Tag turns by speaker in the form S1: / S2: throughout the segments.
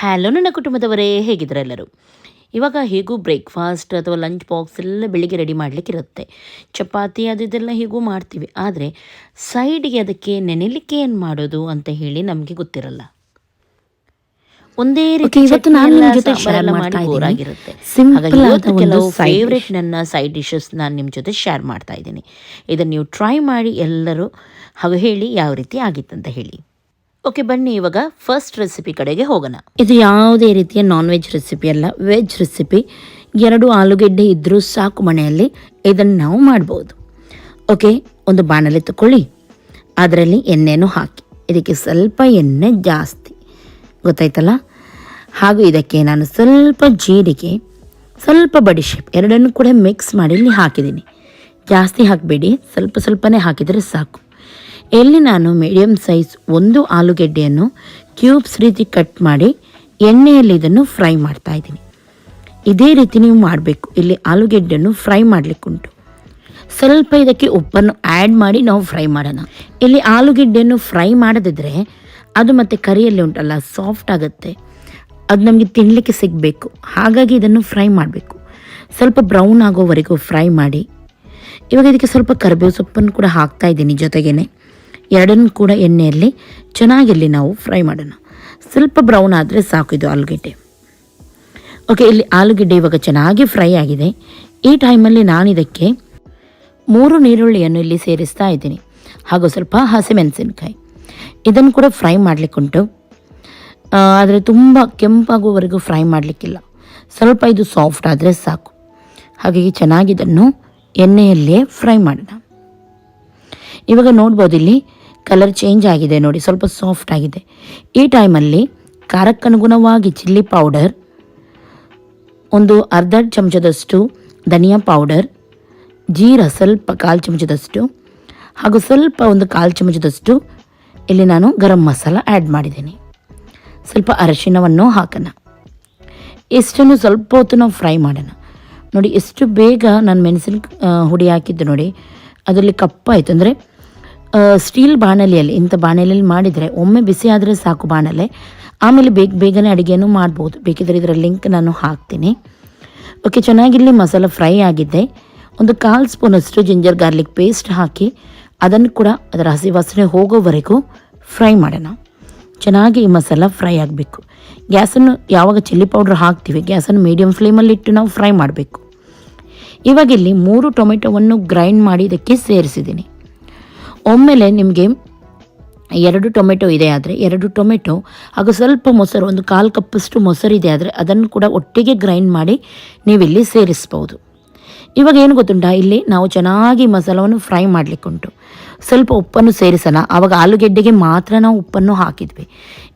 S1: Hello ನನ್ನ ಕುಟುಂಬದವರೇ ಹೇಗಿದ್ದಾರೆ ಎಲ್ಲರೂ ಇವಾಗ ಹೇಗೂ ಬ್ರೇಕ್ಫಾಸ್ಟ್ ಅಥವಾ ಲಂಚ್ ಬಾಕ್ಸ್ ಎಲ್ಲ ಬೆಳಿಗ್ಗೆ ರೆಡಿ ಮಾಡಲಿಕ್ಕಿರುತ್ತೆ ಚಪಾತಿ ಅದು ಇದೆಲ್ಲ ಹೇಗೂ ಮಾಡ್ತೀವಿ. ಆದರೆ ಸೈಡ್ಗೆ ಅದಕ್ಕೆ ನೆನೆಲಿಕ್ಕೆ ಏನು ಮಾಡೋದು ಅಂತ ಹೇಳಿ ನಮಗೆ ಗೊತ್ತಿರಲ್ಲ. ಒಂದೇ ರೀತಿ
S2: ಇವತ್ತು
S1: ಕೆಲವು ಫೇವ್ರೆಟ್ ನನ್ನ ಸೈಡ್ ಡಿಶಸ್ ನಾನು ನಿಮ್ಮ ಜೊತೆ ಶೇರ್ ಮಾಡ್ತಾ ಇದ್ದೀನಿ. ಇದನ್ನು ನೀವು ಟ್ರೈ ಮಾಡಿ ಎಲ್ಲರೂ ಹಾಗೆ ಹೇಳಿ ಯಾವ ರೀತಿ ಆಗಿತ್ತಂತ ಹೇಳಿ. ಓಕೆ ಬನ್ನಿ ಇವಾಗ ಫಸ್ಟ್ ರೆಸಿಪಿ ಕಡೆಗೆ ಹೋಗೋಣ.
S2: ಇದು ಯಾವುದೇ ರೀತಿಯ ನಾನ್ ವೆಜ್ ರೆಸಿಪಿ ಅಲ್ಲ ವೆಜ್ ರೆಸಿಪಿ ಎರಡು ಆಲೂಗೆಡ್ಡೆ ಇದ್ದರೂ ಸಾಕು ಮನೆಯಲ್ಲಿ, ಇದನ್ನು ನಾವು ಮಾಡ್ಬೋದು. ಓಕೆ ಒಂದು ಬಾಣಲೆ ತಗೊಳ್ಳಿ ಅದರಲ್ಲಿ ಎಣ್ಣೆನೂ ಹಾಕಿ. ಇದಕ್ಕೆ ಸ್ವಲ್ಪ ಎಣ್ಣೆ ಜಾಸ್ತಿ. ಗೊತ್ತಾಯ್ತಲ್ಲ? ಹಾಗೂ ಇದಕ್ಕೆ ನಾನು ಸ್ವಲ್ಪ ಜೀರಿಗೆ, ಸ್ವಲ್ಪ ಬಡಿಶೇಪ್, ಎರಡನ್ನು ಕೂಡ ಮಿಕ್ಸ್ ಮಾಡಿ ಇಲ್ಲಿ ಹಾಕಿದ್ದೀನಿ. ಜಾಸ್ತಿ ಹಾಕಬೇಡಿ, ಸ್ವಲ್ಪ ಸ್ವಲ್ಪನೇ ಹಾಕಿದರೆ ಸಾಕು. ಇಲ್ಲಿ ನಾನು ಮೀಡಿಯಂ ಸೈಜ್ ಒಂದು ಆಲೂಗೆಡ್ಡೆಯನ್ನು ಕ್ಯೂಬ್ಸ್ ರೀತಿ ಕಟ್ ಮಾಡಿ ಎಣ್ಣೆಯಲ್ಲಿ ಇದನ್ನು ಫ್ರೈ ಮಾಡ್ತಾ ಇದ್ದೀನಿ. ಇದೇ ರೀತಿ ನೀವು ಮಾಡಬೇಕು. ಇಲ್ಲಿ ಆಲೂಗೆಡ್ಡೆಯನ್ನು ಫ್ರೈ ಮಾಡಲಿಕ್ಕುಂಟು ಸ್ವಲ್ಪ ಇದಕ್ಕೆ ಉಪ್ಪನ್ನು ಆ್ಯಡ್ ಮಾಡಿ ನಾವು ಫ್ರೈ ಮಾಡೋಣ. ಇಲ್ಲಿ ಆಲೂಗೆಡ್ಡೆಯನ್ನು ಫ್ರೈ ಮಾಡದಿದ್ದರೆ ಅದು ಮತ್ತು ಕರಿಯಲ್ಲಿ ಉಂಟಲ್ಲ ಸಾಫ್ಟ್ ಆಗುತ್ತೆ. ಅದು ನಮಗೆ ತಿನ್ನಲಿಕ್ಕೆ ಸಿಗಬೇಕು. ಹಾಗಾಗಿ ಇದನ್ನು ಫ್ರೈ ಮಾಡಬೇಕು. ಸ್ವಲ್ಪ ಬ್ರೌನ್ ಆಗೋವರೆಗೂ ಫ್ರೈ ಮಾಡಿ. ಇವಾಗ ಇದಕ್ಕೆ ಸ್ವಲ್ಪ ಕರಿಬೇವು ಸೊಪ್ಪನ್ನು ಕೂಡ ಹಾಕ್ತಾ ಇದ್ದೀನಿ ಜೊತೆಗೇನೆ. ಎರಡನ್ನು ಕೂಡ ಎಣ್ಣೆಯಲ್ಲಿ ಚೆನ್ನಾಗಿಲ್ಲಿ ನಾವು ಫ್ರೈ ಮಾಡೋಣ. ಸ್ವಲ್ಪ ಬ್ರೌನ್ ಆದರೆ ಸಾಕು ಇದು ಆಲೂಗೆಡ್ಡೆ. ಓಕೆ, ಇಲ್ಲಿ ಆಲೂಗೆಡ್ಡೆ ಇವಾಗ ಚೆನ್ನಾಗಿ ಫ್ರೈ ಆಗಿದೆ. ಈ ಟೈಮಲ್ಲಿ ನಾನು ಇದಕ್ಕೆ ಮೂರು ನೀರುಳ್ಳಿಯನ್ನು ಇಲ್ಲಿ ಸೇರಿಸ್ತಾ ಇದ್ದೀನಿ. ಹಾಗೂ ಸ್ವಲ್ಪ ಹಸಿಮೆಣಸಿನಕಾಯಿ. ಇದನ್ನು ಕೂಡ ಫ್ರೈ ಮಾಡಲಿಕ್ಕುಂಟು. ಆದರೆ ತುಂಬ ಕೆಂಪಾಗುವವರೆಗೂ ಫ್ರೈ ಮಾಡಲಿಕ್ಕಿಲ್ಲ. ಸ್ವಲ್ಪ ಇದು ಸಾಫ್ಟ್ ಆದರೆ ಸಾಕು. ಹಾಗಾಗಿ ಚೆನ್ನಾಗಿ ಇದನ್ನು ಎಣ್ಣೆಯಲ್ಲೇ ಫ್ರೈ ಮಾಡೋಣ. ಇವಾಗ ನೋಡ್ಬೋದು ಇಲ್ಲಿ ಕಲರ್ ಚೇಂಜ್ ಆಗಿದೆ ನೋಡಿ, ಸ್ವಲ್ಪ ಸಾಫ್ಟ್ ಆಗಿದೆ. ಈ ಟೈಮಲ್ಲಿ ಖಾರಕ್ಕನುಗುಣವಾಗಿ ಚಿಲ್ಲಿ ಪೌಡರ್ ಒಂದು ಅರ್ಧ ಚಮಚದಷ್ಟು ಧನಿಯಾ ಪೌಡರ್ ಜೀರ ಸ್ವಲ್ಪ ಕಾಲು ಚಮಚದಷ್ಟು ಹಾಗೂ ಸ್ವಲ್ಪ ಒಂದು ಕಾಲು ಚಮಚದಷ್ಟು ಇಲ್ಲಿ ನಾನು ಗರಂ ಮಸಾಲ ಆ್ಯಡ್ ಮಾಡಿದ್ದೀನಿ. ಸ್ವಲ್ಪ ಅರಶಿನವನ್ನು ಹಾಕೋಣ. ಎಷ್ಟನ್ನು ಸ್ವಲ್ಪ ಹೊತ್ತು ನಾವು ಫ್ರೈ ಮಾಡೋಣ. ನೋಡಿ, ಎಷ್ಟು ಬೇಗ ನಾನು ಮೆಣಸಿನ ಹುಡಿ ಹಾಕಿದ್ದು ನೋಡಿ, ಅದರಲ್ಲಿ ಕಪ್ಪಾಯಿತು. ಅಂದರೆ ಸ್ಟೀಲ್ ಬಾಣಲಿಯಲ್ಲಿ, ಇಂಥ ಬಾಣಲಿಯಲ್ಲಿ ಮಾಡಿದರೆ ಒಮ್ಮೆ ಬಿಸಿ ಆದರೆ ಸಾಕು ಬಾಣಲೆ. ಆಮೇಲೆ ಬೇಗ ಬೇಗನೆ ಅಡುಗೆಯನ್ನು ಮಾಡ್ಬೋದು. ಬೇಕಿದ್ರೆ ಇದರ ಲಿಂಕ್ ನಾನು ಹಾಕ್ತೀನಿ. ಓಕೆ ಚೆನ್ನಾಗಿಲ್ಲಿ ಮಸಾಲ ಫ್ರೈ ಆಗಿದೆ. ಒಂದು ಕಾಲು ಸ್ಪೂನಷ್ಟು ಜಿಂಜರ್ ಗಾರ್ಲಿಕ್ ಪೇಸ್ಟ್ ಹಾಕಿ ಅದನ್ನು ಕೂಡ ಅದರ ಹಸಿ ವಾಸನೆ ಹೋಗೋವರೆಗೂ ಫ್ರೈ ಮಾಡೋಣ. ಚೆನ್ನಾಗಿ ಈ ಮಸಾಲ ಫ್ರೈ ಆಗಬೇಕು. ಗ್ಯಾಸನ್ನು ಯಾವಾಗ ಚಿಲ್ಲಿ ಪೌಡ್ರ್ ಹಾಕ್ತೀವಿ, ಗ್ಯಾಸನ್ನು ಮೀಡಿಯಮ್ ಫ್ಲೇಮಲ್ಲಿಟ್ಟು ನಾವು ಫ್ರೈ ಮಾಡಬೇಕು. ಇವಾಗ ಇಲ್ಲಿ ಮೂರು ಟೊಮೆಟೊವನ್ನು ಗ್ರೈಂಡ್ ಮಾಡಿ ಇದಕ್ಕೆ ಸೇರಿಸಿದ್ದೀನಿ. ಒಮ್ಮೆಲೆ ನಿಮಗೆ ಎರಡು ಟೊಮೆಟೊ ಇದೆ ಆದರೆ, ಎರಡು ಟೊಮೆಟೊ, ಹಾಗೂ ಸ್ವಲ್ಪ ಮೊಸರು, ಒಂದು ಕಾಲು ಕಪ್ಪಷ್ಟು ಮೊಸರು ಇದೆ ಆದರೆ, ಅದನ್ನು ಕೂಡ ಒಟ್ಟಿಗೆ ಗ್ರೈಂಡ್ ಮಾಡಿ ನೀವಿಲ್ಲಿ ಸೇರಿಸ್ಬೋದು. ಇವಾಗ ಏನು ಗೊತ್ತುಂಟಾ? ಇಲ್ಲಿ ನಾವು ಚೆನ್ನಾಗಿ ಮಸಾಲವನ್ನು ಫ್ರೈ ಮಾಡಲಿಕ್ಕುಂಟು ಸ್ವಲ್ಪ ಉಪ್ಪನ್ನು ಸೇರಿಸೋಣ. ಆವಾಗ ಆಲೂಗೆಡ್ಡೆಗೆ ಮಾತ್ರ ನಾವು ಉಪ್ಪನ್ನು ಹಾಕಿದ್ವಿ.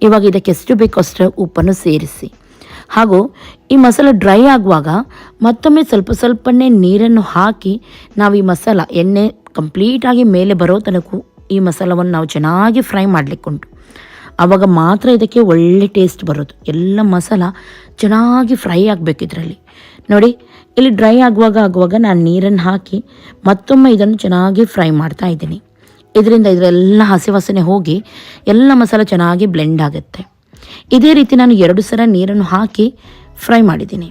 S2: ಇವಾಗ ಇದಕ್ಕೆ ಎಷ್ಟು ಬೇಕೋ ಅಷ್ಟು ಉಪ್ಪನ್ನು ಸೇರಿಸಿ. ಹಾಗೂ ಈ ಮಸಾಲ ಡ್ರೈ ಆಗುವಾಗ ಮತ್ತೊಮ್ಮೆ ಸ್ವಲ್ಪ ಸ್ವಲ್ಪನೇ ನೀರನ್ನು ಹಾಕಿ ನಾವು ಈ ಮಸಾಲ ಎಣ್ಣೆ ಕಂಪ್ಲೀಟಾಗಿ ಮೇಲೆ ಬರೋ ತನಕ ಈ ಮಸಾಲವನ್ನು ನಾವು ಚೆನ್ನಾಗಿ ಫ್ರೈ ಮಾಡಲಿಕ್ಕುಂಟು ಆವಾಗ ಮಾತ್ರ ಇದಕ್ಕೆ ಒಳ್ಳೆ ಟೇಸ್ಟ್ ಬರೋದು. ಎಲ್ಲ ಮಸಾಲ ಚೆನ್ನಾಗಿ ಫ್ರೈ ಆಗಬೇಕು ಇದರಲ್ಲಿ. ನೋಡಿ, ಇಲ್ಲಿ ಡ್ರೈ ಆಗುವಾಗ ಆಗುವಾಗ ನಾನು ನೀರನ್ನು ಹಾಕಿ ಮತ್ತೊಮ್ಮೆ ಇದನ್ನು ಚೆನ್ನಾಗಿ ಫ್ರೈ ಮಾಡ್ತಾ ಇದ್ದೀನಿ. ಇದರಿಂದ ಇದರೆಲ್ಲ ಹಸಿ ವಾಸನೆ ಹೋಗಿ ಎಲ್ಲ ಮಸಾಲ ಚೆನ್ನಾಗಿ ಬ್ಲೆಂಡ್ ಆಗುತ್ತೆ. ಇದೇ ರೀತಿ ನಾನು ಎರಡು ಸಲ ನೀರನ್ನು ಹಾಕಿ ಫ್ರೈ ಮಾಡಿದ್ದೀನಿ.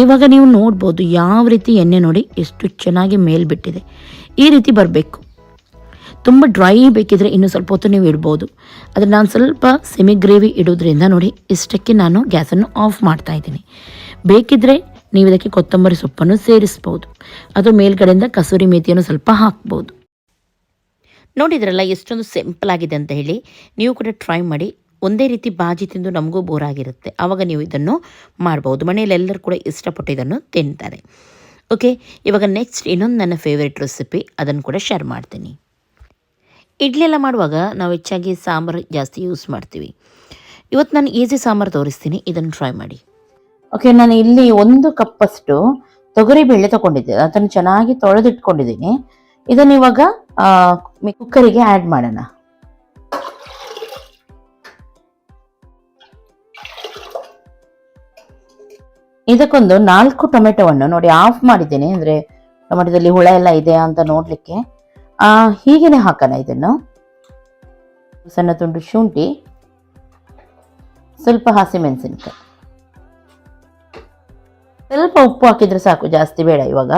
S2: ಇವಾಗ ನೀವು ನೋಡ್ಬೋದು ಯಾವ ರೀತಿ ಎಣ್ಣೆ ನೋಡಿ ಎಷ್ಟು ಚೆನ್ನಾಗಿ ಮೇಲ್ಬಿಟ್ಟಿದೆ ಈ ರೀತಿ ಬರಬೇಕು. ತುಂಬ ಡ್ರೈ ಬೇಕಿದ್ರೆ ಇನ್ನೂ ಸ್ವಲ್ಪ ಹೊತ್ತು ನೀವು ಇಡ್ಬೋದು. ಆದರೆ ನಾನು ಸ್ವಲ್ಪ ಸೆಮಿ ಗ್ರೇವಿ ಇಡೋದ್ರಿಂದ ನೋಡಿ ಇಷ್ಟಕ್ಕೆ ನಾನು ಗ್ಯಾಸನ್ನು ಆಫ್ ಮಾಡ್ತಾ ಇದ್ದೀನಿ. ಬೇಕಿದ್ರೆ ನೀವು ಇದಕ್ಕೆ ಕೊತ್ತಂಬರಿ ಸೊಪ್ಪನ್ನು ಸೇರಿಸ್ಬೋದು. ಅದು ಮೇಲ್ಗಡೆಯಿಂದ ಕಸೂರಿ ಮೇಥಿಯನ್ನು ಸ್ವಲ್ಪ ಹಾಕ್ಬೋದು.
S1: ನೋಡಿದ್ರಲ್ಲ ಎಷ್ಟೊಂದು ಸಿಂಪಲ್ ಆಗಿದೆ ಅಂತ ಹೇಳಿ ನೀವು ಕೂಡ ಟ್ರೈ ಮಾಡಿ. ಒಂದೇ ರೀತಿ ಬಾಜಿ ತಿಂದು ನಮಗೂ ಬೋರಾಗಿರುತ್ತೆ. ಆವಾಗ ನೀವು ಇದನ್ನು ಮಾಡ್ಬೋದು. ಮನೆಯಲ್ಲಿ ಎಲ್ಲರೂ ಕೂಡ ಇಷ್ಟಪಟ್ಟು ಇದನ್ನು ತಿಂತಾರೆ. ಓಕೆ ಇವಾಗ ನೆಕ್ಸ್ಟ್ ಇನ್ನೊಂದು ನನ್ನ ಫೇವ್ರೆಟ್ ರೆಸಿಪಿ ಅದನ್ನು ಕೂಡ ಶೇರ್ ಮಾಡ್ತೀನಿ. ಇಡ್ಲಿ ಎಲ್ಲ ಮಾಡುವಾಗ ನಾವು ಹೆಚ್ಚಾಗಿ ಸಾಂಬಾರು ಜಾಸ್ತಿ ಯೂಸ್ ಮಾಡ್ತೀವಿ. ಇವತ್ತು ನಾನು ಈಸಿ ಸಾಂಬಾರು ತೋರಿಸ್ತೀನಿ. ಇದನ್ನು ಟ್ರೈ ಮಾಡಿ.
S2: ಓಕೆ ನಾನು ಇಲ್ಲಿ ಒಂದು ಕಪ್ಪಷ್ಟು ತೊಗರಿ ಬೇಳೆ ತಗೊಂಡಿದ್ದೆ. ಅದನ್ನು ಚೆನ್ನಾಗಿ ತೊಳೆದಿಟ್ಕೊಂಡಿದ್ದೀನಿ. ಇದನ್ನು ಇವಾಗ ಕುಕ್ಕರಿಗೆ ಆ್ಯಡ್ ಮಾಡೋಣ. ಇದಕ್ಕೊಂದು ನಾಲ್ಕು ಟೊಮೆಟೊವನ್ನು ನೋಡಿ ಆಫ್ ಮಾಡಿದ್ದೇನೆ, ಅಂದರೆ ಟೊಮೆಟೊದಲ್ಲಿ ಹುಳ ಎಲ್ಲ ಇದೆ ಅಂತ ನೋಡಲಿಕ್ಕೆ. ಹೀಗೇನೆ ಹಾಕೋಣ ಇದನ್ನು. ಸಣ್ಣ ತುಂಡು ಶುಂಠಿ,
S1: ಸ್ವಲ್ಪ ಹಸಿಮೆಣಸಿನ್ಕಾಯಿ. ಸ್ವಲ್ಪ ಉಪ್ಪು ಹಾಕಿದರೆ ಸಾಕು, ಜಾಸ್ತಿ ಬೇಡ ಇವಾಗ.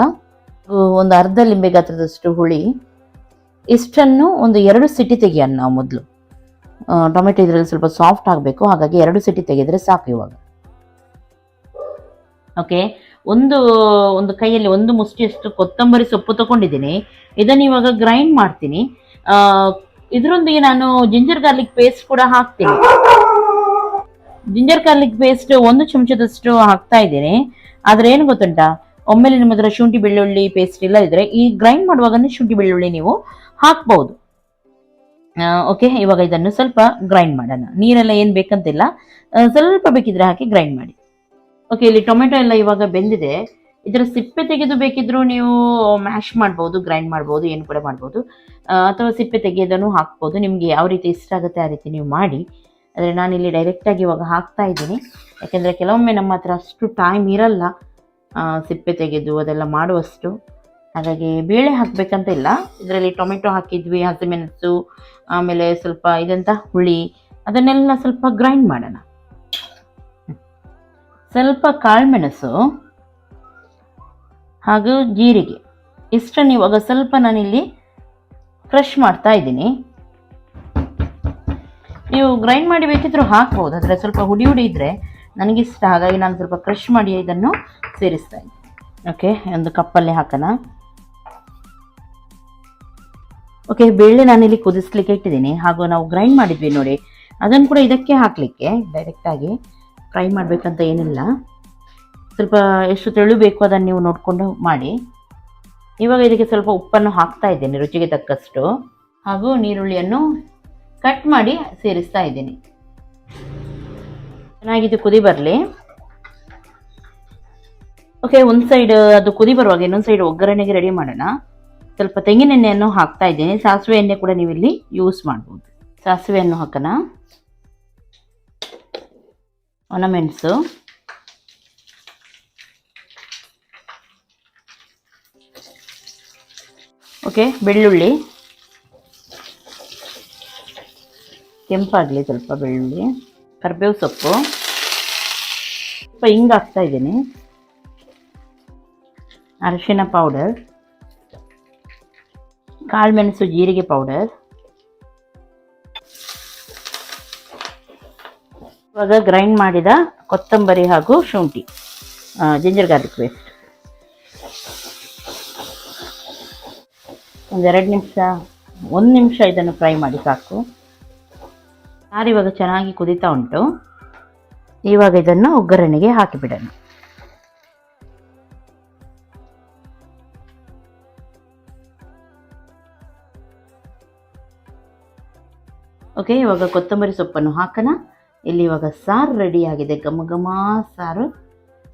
S1: ಒಂದು ಅರ್ಧ ಲಿಂಬೆ ಗಾತ್ರದಷ್ಟು ಹುಳಿ. ಇಷ್ಟನ್ನು ಒಂದು ಎರಡು ಸಿಟಿ ತೆಗಿಯೋಣ ನಾವು ಮೊದಲು. ಟೊಮೆಟೊ ಇದರಲ್ಲಿ ಸ್ವಲ್ಪ ಸಾಫ್ಟ್ ಆಗಬೇಕು, ಹಾಗಾಗಿ ಎರಡು ಸಿಟಿ ತೆಗೆದರೆ ಸಾಕು ಇವಾಗ. ಓಕೆ ಒಂದು ಒಂದು ಕೈಯಲ್ಲಿ ಒಂದು ಮುಷ್ಟಿಯಷ್ಟು ಕೊತ್ತಂಬರಿ ಸೊಪ್ಪು ತಗೊಂಡಿದ್ದೀನಿ. ಇದನ್ನು ಇವಾಗ ಗ್ರೈಂಡ್ ಮಾಡ್ತೀನಿ. ಇದರೊಂದಿಗೆ ನಾನು ಜಿಂಜರ್ ಗಾರ್ಲಿಕ್ ಪೇಸ್ಟ್ ಕೂಡ ಹಾಕ್ತೀನಿ. ಜಿಂಜರ್ ಗಾರ್ಲಿಕ್ ಪೇಸ್ಟ್ ಒಂದು ಚಮಚದಷ್ಟು ಹಾಕ್ತಾ ಇದ್ದೀನಿ. ಆದರೆ ಏನು ಗೊತ್ತುಂಟಾ? ಒಮ್ಮೆಲೆ ನಿಮ್ಮ ಹತ್ರ ಶುಂಠಿ ಬೆಳ್ಳುಳ್ಳಿ ಪೇಸ್ಟ್ ಇಲ್ಲ ಇದ್ರೆ ಈ ಗ್ರೈಂಡ್ ಮಾಡುವಾಗನೇ ಶುಂಠಿ ಬೆಳ್ಳುಳ್ಳಿ ನೀವು ಹಾಕ್ಬಹುದು ಓಕೆ ಇವಾಗ ಇದನ್ನು ಸ್ವಲ್ಪ ಗ್ರೈಂಡ್ ಮಾಡೋಣ. ನೀರೆಲ್ಲ ಏನು ಬೇಕಂತಿಲ್ಲ. ಸ್ವಲ್ಪ ಬೇಕಿದ್ರೆ ಹಾಕಿ ಗ್ರೈಂಡ್ ಮಾಡಿ. ಓಕೆ ಇಲ್ಲಿ ಟೊಮೆಟೊ ಎಲ್ಲ ಇವಾಗ ಬೆಂದಿದೆ. ಇದರ ಸಿಪ್ಪೆ ತೆಗೆದು ಬೇಕಿದ್ರೂ ನೀವು ಮ್ಯಾಶ್ ಮಾಡ್ಬೋದು ಗ್ರೈಂಡ್ ಮಾಡ್ಬೋದು, ಏನು ಕೂಡ ಮಾಡ್ಬೋದು. ಅಥವಾ ಸಿಪ್ಪೆ ತೆಗೆಯೋದನ್ನು ಹಾಕ್ಬೋದು. ನಿಮಗೆ ಯಾವ ರೀತಿ ಇಷ್ಟ ಆಗುತ್ತೆ ಆ ರೀತಿ ನೀವು ಮಾಡಿ. ಆದರೆ ನಾನಿಲ್ಲಿ ಡೈರೆಕ್ಟಾಗಿ ಇವಾಗ ಹಾಕ್ತಾ ಇದ್ದೀನಿ. ಯಾಕೆಂದರೆ ಕೆಲವೊಮ್ಮೆ ನಮ್ಮ ಹತ್ರ ಅಷ್ಟು ಟೈಮ್ ಇರಲ್ಲ ಸಿಪ್ಪೆ ತೆಗೆದು ಅದೆಲ್ಲ ಮಾಡುವಷ್ಟು. ಹಾಗಾಗಿ ಬೇಳೆ ಹಾಕಬೇಕಂತ ಇಲ್ಲ. ಇದರಲ್ಲಿ ಟೊಮೆಟೊ ಹಾಕಿದ್ವಿ, ಹಸಿಮೆಣಸು, ಆಮೇಲೆ ಸ್ವಲ್ಪ ಇದಂತ ಹುಳಿ, ಅದನ್ನೆಲ್ಲ ಸ್ವಲ್ಪ ಗ್ರೈಂಡ್ ಮಾಡೋಣ. ಸ್ವಲ್ಪ ಕಾಳುಮೆಣಸು ಹಾಗೂ ಜೀರಿಗೆ. ಇಷ್ಟನ್ನು ಇವಾಗ ಸ್ವಲ್ಪ ನಾನಿಲ್ಲಿ ಕ್ರಷ್ ಮಾಡ್ತಾ ಇದ್ದೀನಿ. ನೀವು ಗ್ರೈಂಡ್ ಮಾಡಿ ಬೇಕಿದ್ರೂ ಹಾಕ್ಬೋದು. ಆದರೆ ಸ್ವಲ್ಪ ಹುಡಿ ಹುಡಿ ಇದ್ದರೆ ನನಗಿಷ್ಟ. ಹಾಗಾಗಿ ನಾನು ಸ್ವಲ್ಪ ಕ್ರಷ್ ಮಾಡಿ ಇದನ್ನು ಸೇರಿಸ್ತಾ ಇದ್ದೀನಿ. ಓಕೆ ಒಂದು ಕಪ್ಪಲ್ಲಿ ಹಾಕೋಣ. ಓಕೆ ಬೇಳೆ ನಾನಿಲ್ಲಿ ಕುದಿಸ್ಲಿಕ್ಕೆ ಇಟ್ಟಿದ್ದೀನಿ. ಹಾಗೂ ನಾವು ಗ್ರೈಂಡ್ ಮಾಡಿದ್ವಿ ನೋಡಿ. ಅದನ್ನು ಕೂಡ ಇದಕ್ಕೆ ಹಾಕಲಿಕ್ಕೆ ಡೈರೆಕ್ಟಾಗಿ ಫ್ರೈ ಮಾಡಬೇಕಂತ ಏನಿಲ್ಲ. ಸ್ವಲ್ಪ ಎಷ್ಟು ತೆಳು ಬೇಕು ಅದನ್ನು ನೀವು ನೋಡಿಕೊಂಡು ಮಾಡಿ. ಇವಾಗ ಇದಕ್ಕೆ ಸ್ವಲ್ಪ ಉಪ್ಪನ್ನು ಹಾಕ್ತಾ ಇದ್ದೇನೆ, ರುಚಿಗೆ ತಕ್ಕಷ್ಟು. ಹಾಗೂ ನೀರುಳ್ಳಿಯನ್ನು ಕಟ್ ಮಾಡಿ ಸೇರಿಸ್ತಾ ಇದ್ದೀನಿ. ಚೆನ್ನಾಗಿದ್ದು ಕುದಿ ಬರಲಿ. ಓಕೆ ಒಂದು ಸೈಡ್ ಅದು ಕುದಿ ಬರುವಾಗ ಇನ್ನೊಂದು ಸೈಡ್ ಒಗ್ಗರಣೆಗೆ ರೆಡಿ ಮಾಡೋಣ. ಸ್ವಲ್ಪ ತೆಂಗಿನ ಎಣ್ಣೆಯನ್ನು ಹಾಕ್ತಾ ಇದ್ದೀನಿ. ಸಾಸಿವೆ ಎಣ್ಣೆ ಕೂಡ ನೀವು ಇಲ್ಲಿ ಯೂಸ್ ಮಾಡ್ಬೋದು. ಸಾಸಿವೆಯನ್ನು ಹಾಕೋಣ. ಒಣಮೆಣಸು ಓಕೆ ಬೆಳ್ಳುಳ್ಳಿ. ಕೆಂಪಾಗಲಿ ಸ್ವಲ್ಪ ಬೆಳ್ಳುಳ್ಳಿ. ಕರಿಬೇವು ಸೊಪ್ಪು. ಸ್ವಲ್ಪ ಹಿಂಗೆ ಹಾಕ್ತಾ ಇದ್ದೀನಿ. ಅರಿಶಿನ ಪೌಡರ್ ಕಾಳುಮೆಣಸು ಜೀರಿಗೆ ಪೌಡರ್ ಇವಾಗ ಗ್ರೈಂಡ್ ಮಾಡಿದ ಕೊತ್ತಂಬರಿ ಹಾಗೂ ಶುಂಠಿ ಜಿಂಜರ್ ಗಾರ್ಲಿಕ್ ಪೇಸ್ಟ್ ಒಂದೆರಡು ನಿಮಿಷ, ಒಂದು ನಿಮಿಷ ಇದನ್ನು ಫ್ರೈ ಮಾಡಿ ಸಾಕು. ಸಾರು ಇವಾಗ ಚೆನ್ನಾಗಿ ಕುದೀತಾ ಉಂಟು. ಇವಾಗ ಇದನ್ನು ಒಗ್ಗರಣೆಗೆ ಹಾಕಿಬಿಡೋಣ. ಓಕೆ ಇವಾಗ ಕೊತ್ತಂಬರಿ ಸೊಪ್ಪನ್ನು ಹಾಕೋಣ. ಇಲ್ಲಿ ಇವಾಗ ಸಾರು ರೆಡಿ ಆಗಿದೆ. ಘಮ ಘಮ ಸಾರು.